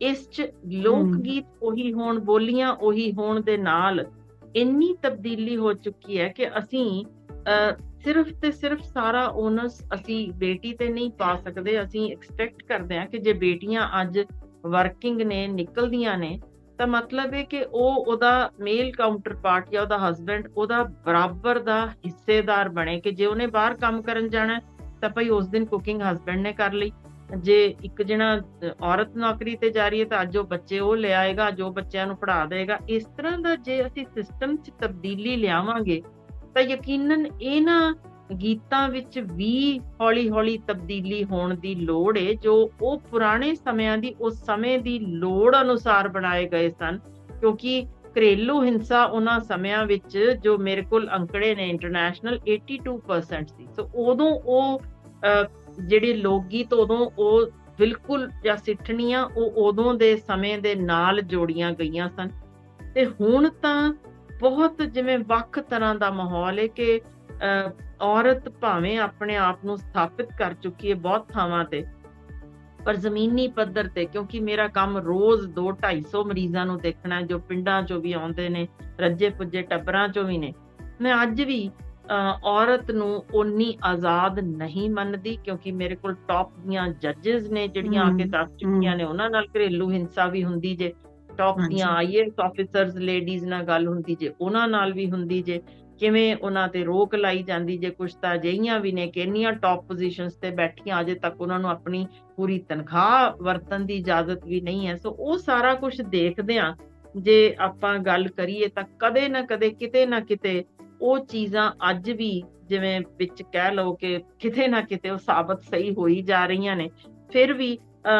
ਇਸ 'ਚ ਲੋਕ ਗੀਤ ਉਹੀ ਹੋਣ ਬੋਲੀਆਂ ਉਹੀ ਹੋਣ ਦੇ ਨਾਲ ਇੰਨੀ ਤਬਦੀਲੀ ਹੋ ਚੁੱਕੀ ਹੈ ਕਿ ਅਸੀਂ ਸਿਰਫ ਤੇ ਸਿਰਫ ਸਾਰਾ ਓਨਸ ਅਸੀਂ ਬੇਟੀ ਤੇ ਨਹੀਂ ਪਾ ਸਕਦੇ ਅਸੀਂ ਐਕਸਪੈਕਟ ਕਰਦੇ ਹਾਂ ਕਿ ਜੇ ਬੇਟੀਆਂ ਅੱਜ ਵਰਕਿੰਗ ਨੇ ਨਿਕਲਦੀਆਂ ਨੇ ਤਾਂ ਮਤਲਬ ਹੈ ਕਿ ਉਹ ਉਹਦਾ ਮੇਲ ਕਾਊਂਟਰ ਪਾਰਟ ਜਾਂ ਉਹਦਾ ਹਸਬੰਡ ਉਹਦਾ ਬਰਾਬਰ ਦਾ ਹਿੱਸੇਦਾਰ ਬਣੇ ਕਿ ਜੇ ਉਹਨੇ ਬਾਹਰ ਕੰਮ ਕਰਨ ਜਾਣਾ ਤਾਂ ਭਈ ਉਸ ਦਿਨ ਕੁਕਿੰਗ ਹਸਬੰਡ ਨੇ ਕਰ ਲਈ ਜੇ ਇੱਕ ਜਣਾ ਔਰਤ ਨੌਕਰੀ ਤੇ ਜਾ ਰਹੀ ਹੈ ਤਾਂ ਅੱਜ ਉਹ ਬੱਚੇ ਉਹ ਲੈ ਆਏਗਾ ਜੋ ਬੱਚਿਆਂ ਨੂੰ ਪੜ੍ਹਾ ਦੇਗਾ। ਇਸ ਤਰ੍ਹਾਂ ਦਾ ਜੇ ਅਸੀਂ ਸਿਸਟਮ 'ਚ ਤਬਦੀਲੀ ਲਿਆਵਾਂਗੇ, ਤਾਂ ਯਕੀਨਨ ਇਹਨਾਂ ਗੀਤਾਂ ਵਿੱਚ ਵੀ ਹੌਲੀ-ਹੌਲੀ ਤਬਦੀਲੀ ਹੋਣ ਦੀ ਲੋੜ ਹੈ ਜੋ ਉਹ ਪੁਰਾਣੇ ਸਮਿਆਂ ਦੀ, ਉਸ ਸਮੇਂ ਦੀ ਲੋੜ ਅਨੁਸਾਰ ਬਣਾਏ ਗਏ ਸਨ। ਕਿਉਂਕਿ ਘਰੇਲੂ ਹਿੰਸਾ ਉਹਨਾਂ ਸਮਿਆਂ ਵਿੱਚ, ਜੋ ਮੇਰੇ ਕੋਲ ਅੰਕੜੇ ਨੇ ਇੰਟਰਨੈਸ਼ਨਲ 82% ਸੀ। ਸੋ ਉਦੋਂ ਉਹ ਜਿਹੜੀ ਲੋਕ ਗੀਤ ਉਦੋਂ ਉਹ ਬਿਲਕੁਲ ਜਾਂ ਸਿੱਠਣੀਆਂ ਉਹ ਉਦੋਂ ਦੇ ਸਮੇਂ ਦੇ ਨਾਲ ਜੋੜੀਆਂ ਗਈਆਂ ਸਨ। ਤੇ ਹੁਣ ਤਾਂ ਬਹੁਤ ਜਿਵੇਂ ਵੱਖ ਤਰ੍ਹਾਂ ਦਾ ਮਾਹੌਲ ਹੈ ਕਿ ਔਰਤ ਭਾਵੇਂ ਆਪਣੇ ਆਪ ਨੂੰ ਸਥਾਪਿਤ ਕਰ ਚੁੱਕੀ ਹੈ ਬਹੁਤ ਥਾਵਾਂ ਤੇ, ਪਰ ਜ਼ਮੀਨੀ ਪੱਧਰ ਤੇ, ਕਿਉਂਕਿ ਮੇਰਾ ਕੰਮ ਰੋਜ਼ 2 250 ਮਰੀਜ਼ਾਂ ਨੂੰ ਦੇਖਣਾ ਜੋ ਪਿੰਡਾਂ ਚੋਂ ਵੀ ਆਉਂਦੇ ਨੇ, ਰੱਜੇ ਪੁੱਜੇ ਟੱਬਰਾਂ ਚੋਂ ਵੀ ਨੇ। ਮੈਂ ਅੱਜ ਵੀ ਔਰਤ ਨੂੰ ਉਨੀ ਆਜ਼ਾਦ ਨਹੀਂ ਮੰਨਦੀ ਕਿਉਂਕਿ ਮੇਰੇ ਕੋਲ ਟੌਪ ਦੀਆਂ ਜੱਜਸ ਨੇ ਜਿਹੜੀਆਂ ਆ ਕੇ ਦੱਸ ਚੁੱਕੀਆਂ ਨੇ ਉਹਨਾਂ ਨਾਲ ਘਰੇਲੂ ਹਿੰਸਾ ਵੀ ਹੁੰਦੀ ਜੇ। ਟੌਪ। ਦੀਆਂ ਆਈਐਸ ਆਫੀਸਰਸ ਲੇਡੀਜ਼ ਨਾਲ ਗੱਲ ਹੁੰਦੀ ਜੇ ਉਹਨਾਂ ਨਾਲ ਵੀ ਹੁੰਦੀ ਜੇ। ਕਿਵੇਂ ਉਹਨਾਂ ਤੇ ਰੋਕ ਲਾਈ ਜਾਂਦੀ ਜੇ ਕੁਛ ਤਾਂ ਅਜਿਹੀਆਂ ਵੀ ਨੇ ਕਿ ਇੰਨੀਆਂ ਟੌਪ ਪੋਜੀਸ਼ਨਸ ਤੇ ਬੈਠੀਆਂ ਅਜੇ ਤੱਕ ਉਹਨਾਂ ਨੂੰ ਆਪਣੀ ਪੂਰੀ ਤਨਖਾਹ ਵਰਤਣ ਦੀ ਇਜਾਜ਼ਤ ਵੀ ਨਹੀਂ ਹੈ। ਸੋ ਉਹ ਸਾਰਾ ਕੁਝ ਦੇਖਦੇ ਆ ਜੇ ਆਪਾਂ ਗੱਲ ਕਰੀਏ ਤਾਂ ਕਦੇ ਨਾ ਕਦੇ ਕਿਤੇ ਨਾ ਕਿਤੇ ਉਹ ਚੀਜ਼ਾਂ ਅੱਜ ਵੀ ਜਿਵੇਂ ਵਿੱਚ ਕਹਿ ਲਓ ਕਿ ਕਿਤੇ ਨਾ ਕਿਤੇ ਉਹ ਸਾਬਤ ਸਹੀ ਹੋਈ ਜਾ ਰਹੀਆਂ ਨੇ ਫਿਰ ਵੀ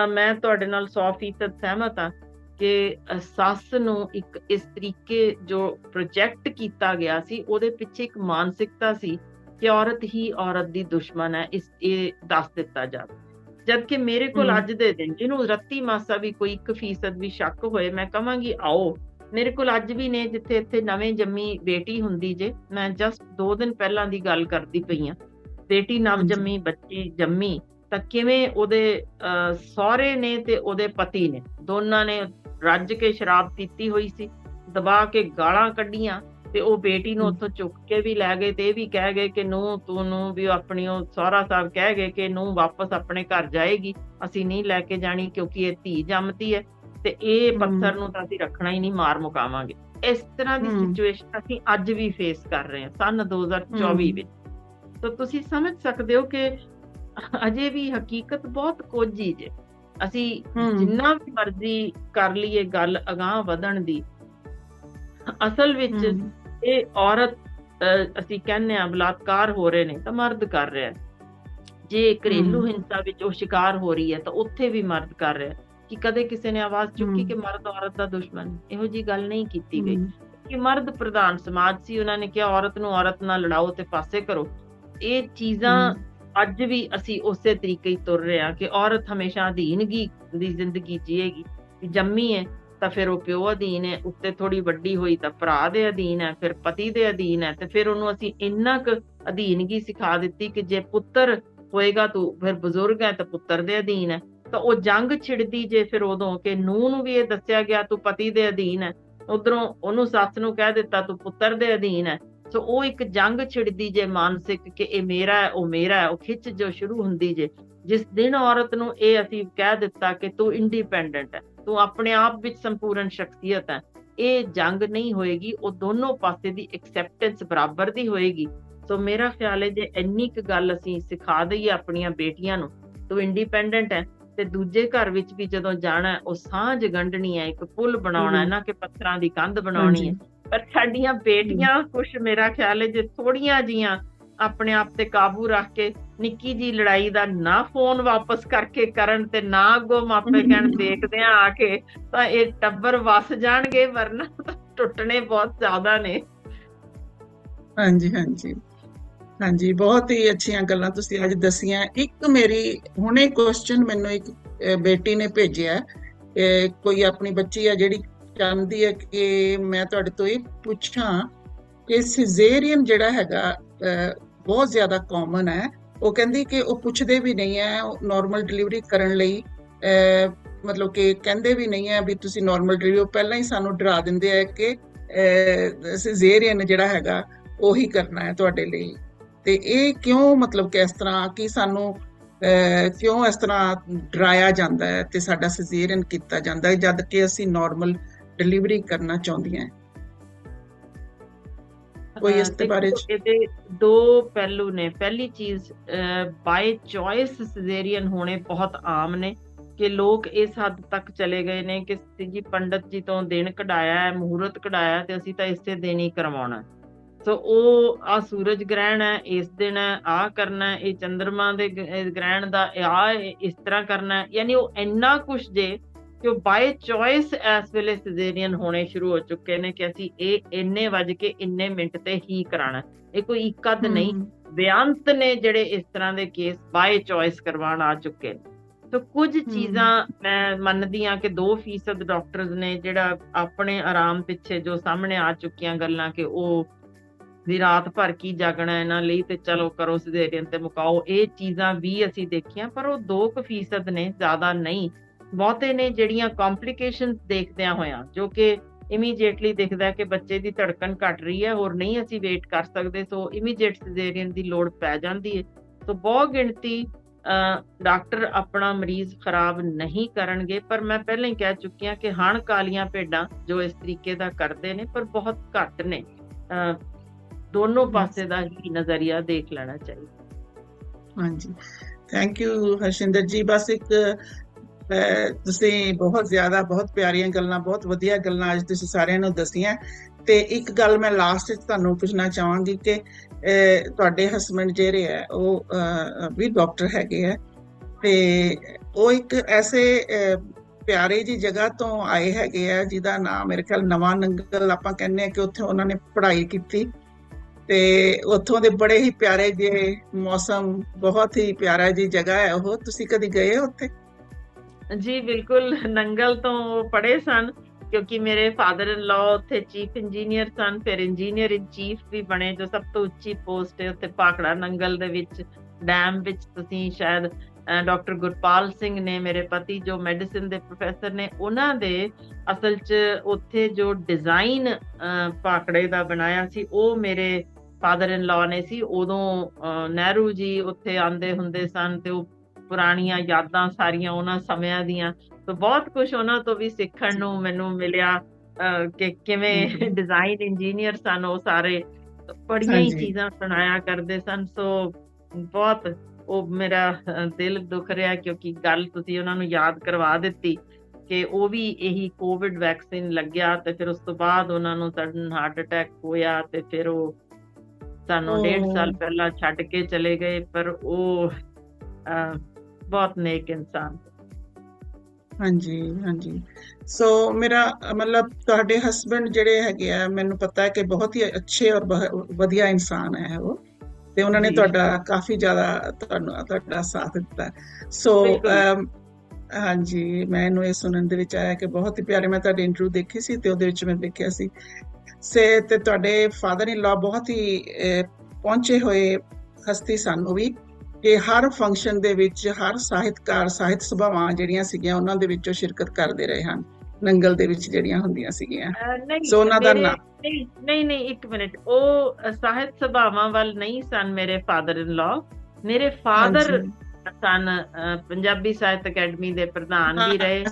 ਮੈਂ ਤੁਹਾਡੇ ਨਾਲ 100% ਸਹਿਮਤ ਹਾਂ ਕਿ ਸੱਸ ਨੂੰ ਇੱਕ ਇਸ ਤਰੀਕੇ ਜੋ ਪ੍ਰੋਜੈਕਟ ਕੀਤਾ ਗਿਆ ਸੀ ਉਹਦੇ ਪਿੱਛੇ ਇੱਕ ਮਾਨਸਿਕਤਾ ਸੀ ਕਿ ਔਰਤ ਹੀ ਔਰਤ ਦੀ ਦੁਸ਼ਮਣ ਹੈ ਇਸ ਇਹ ਦੱਸ ਦਿੱਤਾ ਜਾਵੇ ਜਦ ਕਿ ਮੇਰੇ ਕੋਲ। ਅੱਜ ਦੇ ਦਿਨ ਜਿਹਨੂੰ ਰੱਤੀ ਮਾਸਾ ਵੀ ਕੋਈ 1% ਵੀ ਸ਼ੱਕ ਹੋਏ ਮੈਂ ਕਹਾਂਗੀ ਆਓ ਮੇਰੇ ਕੋਲ ਅੱਜ ਵੀ ਨੇ ਜਿੱਥੇ ਇੱਥੇ ਨਵੇਂ ਜੰਮੀ ਬੇਟੀ ਹੁੰਦੀ ਜੇ ਮੈਂ ਜਸਟ 2 ਦਿਨ ਪਹਿਲਾਂ ਦੀ ਗੱਲ ਕਰਦੀ ਪਈ ਆ ਬੇਟੀ ਨਵ। ਜੰਮੀ ਬੱਚੀ ਜੰਮੀ ਤਾਂ ਕਿਵੇਂ ਉਹਦੇ ਸਹੁਰੇ ਨੇ ਤੇ ਉਹਦੇ ਪਤੀ ਨੇ ਦੋਨਾਂ ਨੇ ਰੱਜ ਕੇ ਸ਼ਰਾਬ ਪੀਤੀ ਹੋਈ ਸੀ ਦਬਾ ਕੇ ਗਾਲਾਂ ਕੱਢੀਆਂ ਤੇ ਉਹ ਬੇਟੀ ਨੂੰ। ਉੱਥੋਂ ਚੁੱਕ ਕੇ ਵੀ ਲੈ ਗਏ ਤੇ ਇਹ ਵੀ ਕਹਿ ਗਏ ਕਿ ਨੂੰ ਤੂੰ ਨੂੰ ਵੀ ਆਪਣੀ ਉਹ ਸਹੁਰਾ ਸਾਹਿਬ ਕਹਿ ਗਏ ਕਿ ਨੂੰ ਵਾਪਸ ਆਪਣੇ ਘਰ ਜਾਏਗੀ ਅਸੀਂ ਨਹੀਂ ਲੈ ਕੇ ਜਾਣੀ ਕਿਉਂਕਿ ਇਹ ਧੀ ਜੰਮਤੀ ਹੈ ਤੇ ਇਹ। ਪੱਥਰ ਨੂੰ ਤਾਂ ਅਸੀਂ ਰੱਖਣਾ ਹੀ ਨਹੀਂ ਮਾਰ ਮੁਕਾਵਾਂਗੇ ਇਸ ਤਰ੍ਹਾਂ ਦੀ। ਸਿਚੁਏਸ਼ਨ ਅਸੀਂ ਅੱਜ ਵੀ ਫੇਸ ਕਰ ਰਹੇ ਹਾਂ ਸਨ 2024 ਹਮ। ਵਿੱਚ ਤਾਂ ਤੁਸੀਂ ਸਮਝ ਸਕਦੇ ਹੋ ਕਿ ਅਜੇ ਵੀ ਹਕੀਕਤ ਬਹੁਤ ਕੋਝੀ ਜੇ ਅਸੀਂ। ਜਿੰਨਾ ਵੀ ਮਰਜ਼ੀ ਕਰ ਲਈਏ ਗੱਲ ਅਗਾਹ ਵਧਣ ਦੀ ਅਸਲ ਵਿੱਚ ਇਹ ਔਰਤ ਅਸੀਂ ਕਹਿੰਦੇ ਆ ਬਲਾਤਕਾਰ ਹੋ ਰਹੇ ਨੇ ਤਾਂ ਮਰਦ ਕਰ ਰਿਹਾ ਜੇ ਘਰੇਲੂ। ਹਿੰਸਾ ਵਿੱਚ ਉਹ ਸ਼ਿਕਾਰ ਹੋ ਰਹੀ ਹੈ ਤਾਂ ਉੱਥੇ ਵੀ ਮਰਦ ਕਰ ਰਿਹਾ ਕਿ ਕਦੇ ਕਿਸੇ ਨੇ ਆਵਾਜ਼ ਚੁੱਕੀ। ਕਿ ਮਰਦ ਔਰਤ ਦਾ ਦੁਸ਼ਮਣ। ਇਹੋ ਜੀ ਗੱਲ ਨਹੀਂ ਕੀਤੀ ਗਈ। ਕਿ ਮਰਦ ਪ੍ਰਧਾਨ ਸਮਾਜ ਸੀ ਉਹਨਾਂ ਨੇ ਕਿਹਾ ਔਰਤ ਨੂੰ ਔਰਤ ਨਾਲ ਲੜਾਓ ਤੇ ਫਾਸੇ ਕਰੋ। ਇਹ ਚੀਜ਼ਾਂ ਅੱਜ ਵੀ ਅਸੀਂ ਉਸੇ ਤਰੀਕੇ ਹੀ ਤੁਰ ਰਹੇ ਹਾਂ ਕਿ ਔਰਤ ਹਮੇਸ਼ਾ ਅਧੀਨਗੀ ਦੀ ਜ਼ਿੰਦਗੀ ਜੀਏਗੀ। ਕਿ ਜੰਮੀ ਹੈ ਤਾਂ ਫਿਰ ਉਹ ਪਿਓ ਅਧੀਨ ਹੈ ਉੱਤੇ ਥੋੜੀ ਵੱਡੀ ਹੋਈ ਤਾਂ ਭਰਾ ਦੇ ਅਧੀਨ ਹੈ ਫਿਰ ਪਤੀ ਦੇ ਅਧੀਨ ਹੈ ਤੇ ਫਿਰ ਉਹਨੂੰ ਅਸੀਂ ਇੰਨਾ ਕੁ ਅਧੀਨਗੀ ਸਿਖਾ ਦਿੱਤੀ ਕਿ ਜੇ ਪੁੱਤਰ ਹੋਏਗਾ ਤੂੰ ਫਿਰ ਬਜ਼ੁਰਗ ਹੈ ਤਾਂ ਪੁੱਤਰ ਦੇ ਅਧੀਨ ਹੈ। ਤਾਂ ਉਹ ਜੰਗ ਛਿੜਦੀ ਜੇ ਫਿਰ ਉਦੋਂ ਕਿ ਨੂੰਹ ਨੂੰ ਵੀ ਇਹ ਦੱਸਿਆ ਗਿਆ ਤੂੰ ਪਤੀ ਦੇ ਅਧੀਨ ਹੈ। ਉਧਰੋਂ ਉਹਨੂੰ ਸੱਸ ਨੂੰ ਕਹਿ ਦਿੱਤਾ, ਤੂੰ ਪੁੱਤਰ ਦੇ ਅਧੀਨ ਹੈ। ਸੋ ਉਹ ਇੱਕ ਜੰਗ ਛਿੜਦੀ ਜੇ ਮਾਨਸਿਕ ਕਿ ਇਹ ਮੇਰਾ ਹੈ, ਉਹ ਮੇਰਾ ਹੈ, ਉਹ ਖਿੱਚ ਜੋ ਸ਼ੁਰੂ ਹੁੰਦੀ ਜੇ। ਜਿਸ ਦਿਨ ਔਰਤ ਨੂੰ ਇਹ ਅਸੀਂ ਕਹਿ ਦਿੱਤਾ ਕਿ ਤੂੰ ਇੰਡੀਪੈਂਡੈਂਟ ਹੈ, ਤੂੰ ਆਪਣੇ ਆਪ ਵਿੱਚ ਸੰਪੂਰਨ ਸ਼ਖਸੀਅਤ ਹੈ, ਇਹ ਜੰਗ ਨਹੀਂ ਹੋਏਗੀ, ਉਹ ਦੋਨੋਂ ਪਾਸੇ ਦੀ ਐਕਸੈਪਟੈਂਸ ਬਰਾਬਰ ਦੀ ਹੋਏਗੀ। ਸੋ ਮੇਰਾ ਖਿਆਲ ਹੈ ਜੇ ਇੰਨੀ ਕੁ ਗੱਲ ਅਸੀਂ ਸਿਖਾ ਦਈਏ ਆਪਣੀਆਂ ਬੇਟੀਆਂ ਨੂੰ, ਤੂੰ ਇੰਡੀਪੈਂਡੈਂਟ ਹੈ ਤੇ ਦੂਜੇ ਘਰ ਵਿੱਚ ਵੀ ਜਦੋਂ ਜਾਣਾ ਉਹ ਸਾਂਝ ਗੰਢਣੀ ਹੈ ਇੱਕ ਪੁਲ ਬਣਾਉਣਾ ਹੈ। ਨਾ ਕਿ ਪੱਥਰਾਂ ਦੀ ਕੰਧ ਬਣਾਉਣੀ ਹੈ। ਪਰ ਸਾਡੀਆਂ ਬੇਟੀਆਂ ਕੁਝ ਮੇਰਾ ਖਿਆਲ ਹੈ ਜੇ ਥੋੜੀਆਂ ਜੀਆਂ ਆਪਣੇ ਆਪ ਤੇ ਕਾਬੂ ਰੱਖ ਕੇ ਨਿੱਕੀ ਜੀ ਲੜਾਈ ਦਾ ਨਾ ਫੋਨ ਵਾਪਸ ਕਰਕੇ ਕਰਨ ਤੇ ਨਾ ਅੱਗੋਂ ਮਾਪੇ ਕਹਿਣ ਦੇਖਦੇ ਆ ਆ ਕੇ ਤਾਂ ਇਹ ਟੱਬਰ ਵਸ ਜਾਣਗੇ ਵਰਨਾ ਟੁੱਟਣੇ ਬਹੁਤ ਜ਼ਿਆਦਾ ਨੇ। ਹਾਂਜੀ ਹਾਂਜੀ। ਹਾਂਜੀ, ਬਹੁਤ ਹੀ ਅੱਛੀਆਂ ਗੱਲਾਂ ਤੁਸੀਂ ਅੱਜ ਦਸੀਆਂ। ਇੱਕ ਮੇਰੀ, ਹੁਣੇ ਕੁਐਸਚਨ ਮੈਨੂੰ ਇੱਕ ਬੇਟੀ ਨੇ ਭੇਜਿਆ। ਕੋਈ ਆਪਣੀ ਬੱਚੀ ਹੈ ਜਿਹੜੀ ਚਾਹੁੰਦੀ ਹੈ ਕਿ ਮੈਂ ਤੁਹਾਡੇ ਤੋਂ ਇਹ ਪੁੱਛਾਂ ਕਿ ਸਿਜ਼ੇਰੀਅਨ ਜਿਹੜਾ ਹੈਗਾ ਬਹੁਤ ਜ਼ਿਆਦਾ ਕਾਮਨ ਹੈ। ਉਹ ਕਹਿੰਦੀ ਕਿ ਉਹ ਪੁੱਛਦੇ ਵੀ ਨਹੀਂ ਹੈ ਨਾਰਮਲ ਡਿਲੀਵਰੀ ਕਰਨ ਲਈ ਮਤਲਬ ਕਿ ਕਹਿੰਦੇ ਵੀ ਨਹੀਂ ਹੈ ਵੀ ਤੁਸੀਂ ਨਾਰਮਲ ਡਿਲੀਵਰੀ ਉਹ ਪਹਿਲਾਂ ਹੀ ਸਾਨੂੰ ਡਰਾ ਦਿੰਦੇ ਆ ਕਿ ਸਿਜ਼ੇਰੀਅਨ ਜਿਹੜਾ ਹੈਗਾ, ਉਹੀ ਕਰਨਾ ਹੈ ਤੁਹਾਡੇ ਲਈ। ਤੇ ਇਹ ਕਿਉਂ ਮਤਲਬ ਕਿ ਇਸ ਤਰ੍ਹਾਂ ਕਿ ਸਾਨੂੰ ਕਿਉਂ ਇਸ ਤਰ੍ਹਾਂ ਡਰਾਇਆ ਜਾਂਦਾ ਹੈ ਤੇ ਸਾਡਾ ਸਿਜ਼ੇਰੀਅਨ ਕੀਤਾ ਜਾਂਦਾ ਹੈ ਜਦ ਕਿ ਅਸੀਂ ਨਾਰਮਲ ਡਿਲੀਵਰੀ ਕਰਨਾ ਚਾਹੁੰਦੀਆਂ ਕੋਈ ਇਸ ਦੇ ਬਾਰੇ ਦੇਖੋ, ਇਹਦੇ ਦੋ ਪਹਿਲੂ ਨੇ ਪਹਿਲੀ ਚੀਜ਼ ਬਾਈ ਚੋਇਸ ਸਿਜ਼ੇਰੀਅਨ ਹੋਣੇ ਬਹੁਤ ਆਮ ਨੇ ਕਿ ਲੋਕ ਇਸ ਹੱਦ ਤੱਕ ਚਲੇ ਗਏ ਨੇ ਕਿ ਜੀ ਪੰਡਤ ਜੀ ਤੋਂ ਦਿਨ ਕਢਾਇਆ ਹੈ ਮਹੂਰਤ ਕਢਾਇਆ ਤੇ ਅਸੀਂ ਤਾਂ ਇਸੇ ਦਿਨ ਹੀ ਕਰਵਾਉਣਾ। ਸੋ ਉਹ ਆ ਸੂਰਜ ਗ੍ਰਹਿਣ ਹੈ ਇਸ ਦਿਨ ਆ ਕਰਨਾ ਇਹ ਚੰ드ਰਮਾ ਦੇ ਗ੍ਰਹਿਣ ਦਾ ਆ ਇਸ ਤਰ੍ਹਾਂ ਕਰਨਾ ਯਾਨੀ ਉਹ ਇੰਨਾ ਕੁਝ ਜੇ ਕਿ ਉਹ ਬਾਈ ਚੋਇਸ ਇਸ ਵੇਲੇ ਸਿਜ਼ੇਰੀਅਨ ਹੋਣੇ ਸ਼ੁਰੂ ਹੋ ਚੁੱਕੇ ਨੇ ਕਿ ਅਸੀਂ ਇਹ ਇੰਨੇ ਵਜ ਕੇ ਇੰਨੇ ਮਿੰਟ ਤੇ ਹੀ ਕਰਾਣਾ। ਇਹ ਕੋਈ ਇੱਕ ਅੱਧ ਨਹੀਂ ਬੇਅੰਤ ਨੇ ਜਿਹੜੇ ਇਸ ਤਰ੍ਹਾਂ ਦੇ ਕੇਸ ਬਾਏ ਚੋਇਸ ਕਰਵਾਉਣ ਆ ਚੁੱਕੇ ਨੇ। ਤਾਂ ਕੁਝ ਚੀਜ਼ਾਂ ਮੈਂ ਮੰਨਦੀ ਹਾਂ ਕਿ 2% ਡਾਕਟਰਸ ਨੇ ਜਿਹੜਾ ਆਪਣੇ ਆਰਾਮ ਪਿੱਛੇ ਜੋ ਸਾਹਮਣੇ ਆ ਚੁੱਕੀਆਂ ਗੱਲਾਂ ਕਿ ਉਹ ਵੀ ਰਾਤ ਭਰ ਕੀ ਜਾਗਣਾ ਇਹਨਾਂ ਲਈ ਤੇ ਚਲੋ ਕਰੋ ਸਿਜ਼ੇਰੀਅਨ ਤੇ ਮੁਕਾਓ। ਇਹ ਚੀਜ਼ਾਂ ਵੀ ਅਸੀਂ ਦੇਖੀਆਂ ਪਰ ਉਹ 2% ਨੇ ਜ਼ਿਆਦਾ ਨਹੀਂ। ਬਹੁਤੇ ਨੇ ਜਿਹੜੀਆਂ ਕੰਪਲਿਕੇਸ਼ਨਸ ਦੇਖਦਿਆਂ ਹੋਇਆਂ ਜੋ ਕਿ ਇਮੀਡੀਏਟਲੀ ਦਿਖਦਾ ਕਿ ਬੱਚੇ ਦੀ ਧੜਕਣ ਘਟ ਰਹੀ ਹੈ ਹੋਰ ਨਹੀਂ ਅਸੀਂ ਵੇਟ ਕਰ ਸਕਦੇ ਸੋ ਇਮੀਡੀਏਟ ਸਿਜ਼ੇਰੀਅਨ ਦੀ ਲੋੜ ਪੈ ਜਾਂਦੀ ਹੈ। ਸੋ ਬਹੁਤ ਗਿਣਤੀ ਅਹ, ਡਾਕਟਰ ਆਪਣਾ ਮਰੀਜ਼ ਖਰਾਬ ਨਹੀਂ ਕਰਨਗੇ ਪਰ ਮੈਂ ਪਹਿਲਾਂ ਹੀ ਕਹਿ ਚੁੱਕੀ ਹਾਂ ਕਿ ਹਣ ਕਾਲੀਆਂ ਭੇਡਾਂ ਜੋ ਇਸ ਤਰੀਕੇ ਦਾ ਕਰਦੇ ਨੇ ਪਰ ਬਹੁਤ ਘੱਟ ਨੇ। ਅਹ, ਦੋਨੋਂ ਪਾਸੇ ਦਾ ਹੀ ਨਜ਼ਰੀਆ ਦੇਖ ਲੈਣਾ ਚਾਹੀਦਾ। ਹਾਂਜੀ। ਥੈਂਕ ਯੂ ਹਰਸ਼ਿੰਦਰ ਜੀ। ਬਸ ਇੱਕ ਤੁਸੀਂ ਬਹੁਤ ਜ਼ਿਆਦਾ ਬਹੁਤ ਪਿਆਰੀਆਂ ਗੱਲਾਂ ਬਹੁਤ ਵਧੀਆ ਗੱਲਾਂ ਅੱਜ ਤੁਸੀਂ ਸਾਰਿਆਂ ਨੂੰ ਦਸੀਆਂ। ਤੇ ਇੱਕ ਗੱਲ ਮੈਂ ਲਾਸਟ ਵਿੱਚ ਤੁਹਾਨੂੰ ਪੁੱਛਣਾ ਚਾਹਾਂਗੀ ਕਿ ਤੁਹਾਡੇ ਹਸਬੰਡ ਜਿਹੜੇ ਹੈ ਉਹ ਵੀ ਡਾਕਟਰ ਹੈਗੇ ਆ। ਤੇ ਉਹ ਇੱਕ ਐਸੇ ਪਿਆਰੇ ਜੀ ਜਗ੍ਹਾ ਤੋਂ ਆਏ ਹੈਗੇ ਆ ਜਿਹਦਾ ਨਾਮ ਮੇਰੇ ਖਿਆਲ ਨਵਾਂ ਨੰਗਲ ਆਪਾਂ ਕਹਿੰਦੇ ਆ ਕਿ ਉੱਥੇ ਉਹਨਾਂ ਨੇ ਪੜ੍ਹਾਈ ਕੀਤੀ। ਤੇ ਉੱਥੋਂ ਦੇ ਬੜੇ ਹੀ ਪਿਆਰੇ ਜਿਹੇ ਮੌਸਮ, ਬਹੁਤ ਹੀ ਪਿਆਰਾ ਜੀ ਜਗ੍ਹਾ ਹੈ ਉਹ। ਤੁਸੀਂ ਕਦੀ ਗਏ ਹੋ ਉੱਥੇ? ਜੀ, ਬਿਲਕੁਲ ਨੰਗਲ ਤੋਂ ਪੜੇ ਸਨ, ਕਿਉਂਕਿ ਮੇਰੇ ਫਾਦਰ ਇਨ ਲਾ ਉੱਥੇ ਚੀਫ ਇੰਜੀਨੀਅਰ ਸਨ, ਫਿਰ ਇੰਜੀਨੀਅਰ ਇਨ ਚੀਫ ਵੀ ਬਣੇ, ਜੋ ਸਭ ਤੋਂ ਉੱਚੀ ਪੋਸਟ ਹੈ ਉੱਥੇ ਪਾਖੜਾ ਨੰਗਲ ਦੇ ਵਿੱਚ ਡੈਮ ਵਿੱਚ ਤੁਸੀਂ ਸ਼ਾਇਦ ਡਾਕਟਰ ਗੁਰਪਾਲ ਸਿੰਘ ਨੇ ਮੇਰੇ ਪਤੀ ਜੋ ਮੈਡੀਸਿਨ ਦੇ ਪ੍ਰੋਫੈਸਰ ਨੇ ਉਹਨਾਂ ਦੇ ਅਸਲ 'ਚ ਉੱਥੇ ਜੋ ਡਿਜ਼ਾਈਨ ਪਾਖੜੇ ਦਾ ਬਣਾਇਆ ਸੀ ਉਹ ਮੇਰੇ ਫਾਦਰ ਇਨ ਲਾ ਨੇ ਸੀ ਉਦੋਂ ਨਹਿਰੂ ਜੀ ਉੱਥੇ ਆਂਦੇ ਹੁੰਦੇ ਸਨ ਤੇ ਉਹ ਪੁਰਾਣੀਆਂ ਯਾਦਾਂ ਸਾਰੀਆਂ ਉਹਨਾਂ ਸਮਿਆਂ ਦੀਆਂ ਤਾਂ ਬਹੁਤ ਕੁਝ ਉਹਨਾਂ ਤੋਂ ਵੀ ਸਿੱਖਣ ਨੂੰ ਮੈਨੂੰ ਮਿਲਿਆ ਕਿ ਕਿਵੇਂ। ਡਿਜ਼ਾਈਨ ਇੰਜੀਨੀਅਰ ਸਨ ਉਹ ਸਾਰੇ ਬੜੀਆਂ ਹੀ। ਚੀਜ਼ਾਂ ਸੁਣਾਇਆ ਕਰਦੇ ਸਨ ਸੋ ਬਹੁਤ ਉਹ ਮੇਰਾ ਦਿਲ ਦੁਖ ਰਿਹਾ ਕਿਉਂਕਿ ਗੱਲ ਤੁਸੀਂ ਉਹਨਾਂ ਨੂੰ ਯਾਦ ਕਰਵਾ ਦਿੱਤੀ ਕਿ ਉਹ ਵੀ ਇਹੀ ਕੋਵਿਡ ਵੈਕਸੀਨ ਲੱਗਿਆ ਤੇ ਫਿਰ ਉਸ ਤੋਂ ਬਾਅਦ ਉਹਨਾਂ ਨੂੰ ਸਡਨ ਹਾਰਟ ਅਟੈਕ ਹੋਇਆ ਤੇ ਫਿਰ ਉਹ ਸਾਨੂੰ ਡੇਢ ਓਹ। ਸਾਲ ਪਹਿਲਾਂ ਛੱਡ ਕੇ ਚਲੇ ਗਏ ਪਰ ਉਹ ਬਹੁਤ ਨੇਕ ਇਨਸਾਨ ਹਾਂਜੀ ਹਾਂਜੀ। ਸੋ ਮੇਰਾ ਮਤਲਬ ਤੁਹਾਡੇ ਹਸਬੰਡ ਜਿਹੜੇ ਹੈਗੇ ਆ ਮੈਨੂੰ ਪਤਾ ਹੈ ਕਿ ਬਹੁਤ ਹੀ ਅੱਛੇ ਔਰ ਵਧੀਆ ਇਨਸਾਨ ਹੈ ਉਹ। ਤੇ ਉਹਨਾਂ ਨੇ। ਤੁਹਾਡਾ ਕਾਫੀ ਜ਼ਿਆਦਾ ਤੁਹਾਨੂੰ ਤੁਹਾਡਾ ਸਾਥ ਦਿੱਤਾ। ਸੋ ਹਾਂਜੀ ਮੈਨੂੰ ਇਹ ਸੁਣਨ ਦੇ ਵਿੱਚ ਆਇਆ ਕਿ ਬਹੁਤ ਹੀ ਪਿਆਰੇ ਮੈਂ ਤੁਹਾਡੇ ਇੰਟਰਵਿਊ ਦੇਖੀ ਸੀ ਤੇ ਉਹਦੇ ਵਿੱਚ ਮੈਂ ਦੇਖਿਆ ਸੀ। ਸੇ ਤੇ ਤੁਹਾਡੇ ਫਾਦਰ ਇਨ ਲਾ ਬਹੁਤ ਹੀ ਪਹੁੰਚੇ ਹੋਏ ਹਸਤੀ ਸਨ। ਉਹ ਵੀ ਕਿ ਹਰ ਫੰਕਸ਼ਨ ਦੇ ਵਿੱਚ ਹਰ ਸਾਹਿਤਕਾਰ ਸਾਹਿਤ ਸਭਾਵਾਂ ਜਿਹੜੀਆਂ ਸੀਗੀਆਂ ਉਹਨਾਂ ਦੇ ਵਿੱਚੋਂ ਸ਼ਿਰਕਤ ਕਰਦੇ ਰਹੇ ਹਨ। ਨੰਗਲ ਦੇ ਵਿੱਚ ਜਿਹੜੀਆਂ ਹੁੰਦੀਆਂ ਸੀਗੀਆਂ। ਸੋ ਉਹਨਾਂ ਦਾ ਮੇਰੇ- ਨਾਂ- ਨਹੀਂ ਨਹੀਂ ਨਹੀਂ ਇੱਕ ਮਿੰਟ। ਉਹ ਸਾਹਿਤ ਸਭਾਵਾਂ ਵੱਲ ਨਹੀਂ ਸਨ ਮੇਰੇ ਫਾਦਰ ਇਨ ਲਾ ਮੇਰੇ ਫਾਦਰ। ਸਨ ਪੰਜਾਬੀ ਸਾਹਿਤ ਅਕੈਡਮੀ ਦੇ ਪ੍ਰਧਾਨ ਵੀ ਰਹੇ।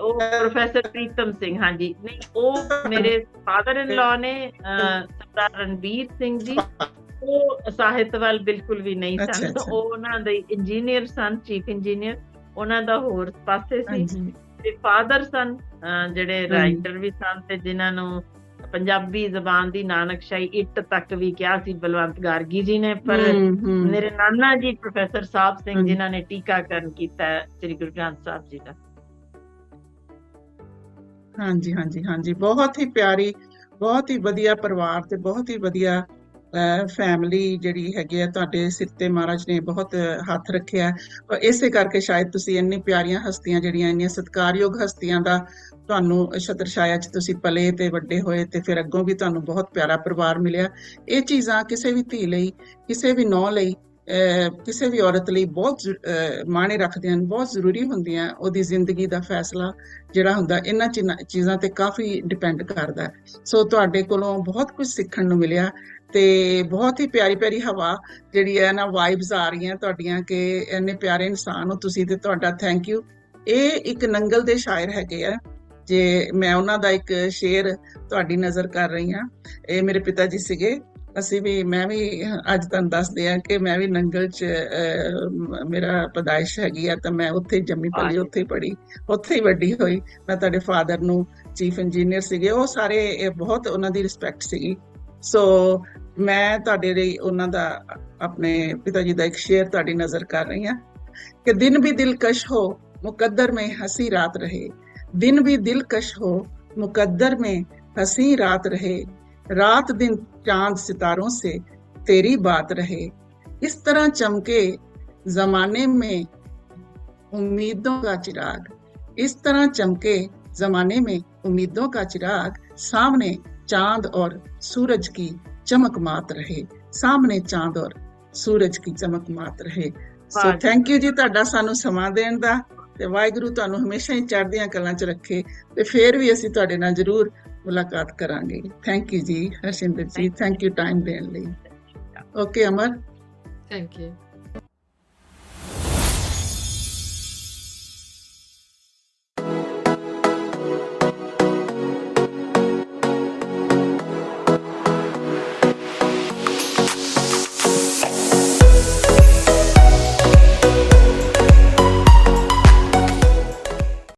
ਉਹ ਪ੍ਰੋਫੈਸਰ ਪ੍ਰੀਤਮ ਸਿੰਘ ਹਾਂਜੀ। ਨਹੀਂ ਉਹ ਮੇਰੇ ਫਾਦਰ ਇਨ ਲਾ ਨੇ ਸਰਦਾਰ ਰਣਬੀਰ ਸਿੰਘ ਜੀ। ਉਹ ਸਾਹਿਤ ਵੱਲ ਬਿਲਕੁਲ ਵੀ ਨਹੀਂ ਸਨ। ਉਹ ਉਹਨਾਂ ਦੇ ਇੰਜੀਨੀਅਰ ਸਨ ਚੀਫ ਇੰਜੀਨੀਅਰ ਉਹਨਾਂ ਦਾ ਹੋਰ ਪਾਸੇ ਸੀ। ਤੇ ਫਾਦਰ ਸਨ। ਜਿਹੜੇ। ਰਾਈਟਰ ਵੀ ਸਨ ਤੇ ਜਿਨ੍ਹਾਂ ਨੂੰ ਪੰਜਾਬੀ ਜ਼ਬਾਨ ਦੀ ਨਾਨਕਸ਼ਾਹੀ ਇੱਟ ਤੱਕ ਵੀ ਕਿਹਾ ਸੀ ਬਲਵੰਤ ਗਾਰਗੀ ਜੀ ਨੇ ਪਰ। ਮੇਰੇ ਨਾਨਾ ਜੀ ਪ੍ਰੋਫੈਸਰ ਸਾਹਿਬ ਸਿੰਘ। ਜਿਨ੍ਹਾਂ ਨੇ ਟੀਕਾਕਰਨ ਕੀਤਾ ਸ੍ਰੀ ਗੁਰੂ ਗ੍ਰੰਥ ਸਾਹਿਬ ਜੀ ਦਾ ਹਾਂਜੀ ਹਾਂਜੀ ਹਾਂਜੀ ਬਹੁਤ ਹੀ ਪਿਆਰੀ ਬਹੁਤ ਹੀ ਵਧੀਆ ਪਰਿਵਾਰ ਤੇ ਬਹੁਤ ਹੀ ਵਧੀਆ ਫੈਮਿਲੀ ਜਿਹੜੀ ਹੈਗੀ ਹੈ ਤੁਹਾਡੇ ਸਿਰ ਤੇ ਮਹਾਰਾਜ ਨੇ ਬਹੁਤ ਹੱਥ ਰੱਖਿਆ। ਔਰ ਇਸੇ ਕਰਕੇ ਸ਼ਾਇਦ ਤੁਸੀਂ ਇੰਨੀ ਪਿਆਰੀਆਂ ਹਸਤੀਆਂ ਜਿਹੜੀਆਂ ਇੰਨੀਆਂ ਸਤਿਕਾਰਯੋਗ ਹਸਤੀਆਂ ਦਾ ਤੁਹਾਨੂੰ ਛਤਰ ਛਾਇਆ 'ਚ ਤੁਸੀਂ ਪਲੇ ਤੇ ਵੱਡੇ ਹੋਏ ਤੇ ਫਿਰ ਅੱਗੋਂ ਵੀ ਤੁਹਾਨੂੰ ਬਹੁਤ ਪਿਆਰਾ ਪਰਿਵਾਰ ਮਿਲਿਆ। ਇਹ ਚੀਜ਼ਾਂ ਕਿਸੇ ਵੀ ਧੀ ਲਈ ਕਿਸੇ ਵੀ ਨੌ ਲਈ ਅਹ, ਕਿਸੇ ਵੀ ਔਰਤ ਲਈ ਬਹੁਤ ਮਾਣੇ ਰੱਖਦੇ ਹਨ ਬਹੁਤ ਜ਼ਰੂਰੀ ਹੁੰਦੀਆਂ ਉਹਦੀ ਜ਼ਿੰਦਗੀ ਦਾ ਫੈਸਲਾ ਜਿਹੜਾ ਹੁੰਦਾ ਇਹਨਾਂ ਚੀਜ਼ਾਂ- ਚੀਜ਼ਾਂ ਤੇ ਕਾਫੀ ਡਿਪੈਂਡ ਕਰਦਾ। ਸੋ ਤੁਹਾਡੇ ਕੋਲੋਂ ਬਹੁਤ ਕੁਝ ਸਿੱਖਣ ਨੂੰ ਮਿਲਿਆ। ਤੇ ਬਹੁਤ ਹੀ ਪਿਆਰੀ ਪਿਆਰੀ ਹਵਾ ਜਿਹੜੀ ਹੈ ਨਾ ਵਾਈਬਸ ਆ ਰਹੀਆਂ ਤੁਹਾਡੀਆਂ ਕਿ ਇੰਨੇ ਪਿਆਰੇ ਇਨਸਾਨ ਹੋ ਤੁਸੀਂ ਤੇ ਤੁਹਾਡਾ ਥੈਂਕ ਯੂ ਇਹ ਇੱਕ ਨੰਗਲ ਦੇ ਸ਼ਾਇਰ ਹੈਗੇ ਆ ਜੇ ਮੈਂ ਉਹਨਾਂ ਦਾ ਇੱਕ ਸ਼ੇਰ ਤੁਹਾਡੀ ਨਜ਼ਰ ਕਰ ਰਹੀ ਹਾਂ। ਇਹ ਮੇਰੇ ਪਿਤਾ ਜੀ ਸੀਗੇ। ਅਸੀਂ ਵੀ ਮੈਂ ਵੀ ਅੱਜ ਤੁਹਾਨੂੰ ਦੱਸਦੇ ਆ ਕਿ ਮੈਂ ਵੀ ਨੰਗਲ ਚ ਮੇਰਾ ਪਦਾਇਸ਼ ਹੈਗੀ ਆ ਤਾਂ ਮੈਂ ਉੱਥੇ ਜੰਮੀ ਪਲੀ। ਉੱਥੇ ਹੀ ਪੜੀ ਉੱਥੇ ਹੀ ਵੱਡੀ ਹੋਈ। ਮੈਂ ਤੁਹਾਡੇ ਫਾਦਰ ਨੂੰ ਚੀਫ ਇੰਜੀਨੀਅਰ ਸੀਗੇ। ਉਹ ਸਾਰੇ ਬਹੁਤ ਉਹਨਾਂ ਦੀ ਰਿਸਪੈਕਟ ਸੀਗੀ। ਸੋ ਮੈਂ ਤੁਹਾਡੇ ਲਈ ਉਹਨਾਂ ਦਾ ਆਪਣੇ ਪਿਤਾ ਜੀ ਦਾ ਇੱਕ ਸ਼ੇਰ ਤੁਹਾਡੀ ਨਜ਼ਰ ਕਰ ਰਹੀ ਹਾਂ ਕਿ ਦਿਨ ਵੀ ਦਿਲਕਸ਼ ਹੋ ਮੁਕੱਦਰ में हंसी रात रहे दिन भी दिलकश हो मुकद्दर में हंसी रात रहे रात दिन चांद सितारों से तेरी बात रहे इस तरह चमके जमाने में उम्मीदों का चिराग इस तरह चमके जमाने में उम्मीदों का चिराग सामने चांद और सूरज की चमक मात रहे ਸਾਹਮਣੇ ਚਾਂਦ ਔਰ ਸੂਰਜ ਕੀ ਚਮਕ ਮਾਤ ਰਹੇ ਸੋ ਵਾਹ ਜੀ। ਥੈਂਕ ਯੂ ਜੀ ਤੁਹਾਡਾ ਸਾਨੂੰ ਸਮਾਂ ਦੇਣ ਦਾ ਤੇ ਵਾਹਿਗੁਰੂ ਤੁਹਾਨੂੰ ਹਮੇਸ਼ਾ ਹੀ ਚੜ੍ਹਦੀਆਂ ਕਲਾਂ 'ਚ ਰੱਖੇ ਤੇ ਫੇਰ ਵੀ ਅਸੀਂ ਤੁਹਾਡੇ ਨਾਲ ਜ਼ਰੂਰ ਮੁਲਾਕਾਤ ਕਰਾਂਗੇ ਥੈਂਕ ਯੂ ਜੀ ਹਰਸ਼ਿੰਦਰ ਜੀ ਥੈਂਕ ਯੂ ਟਾਈਮ ਦੇਣ ਲਈ ਓਕੇ ਅਮਰ Thank you.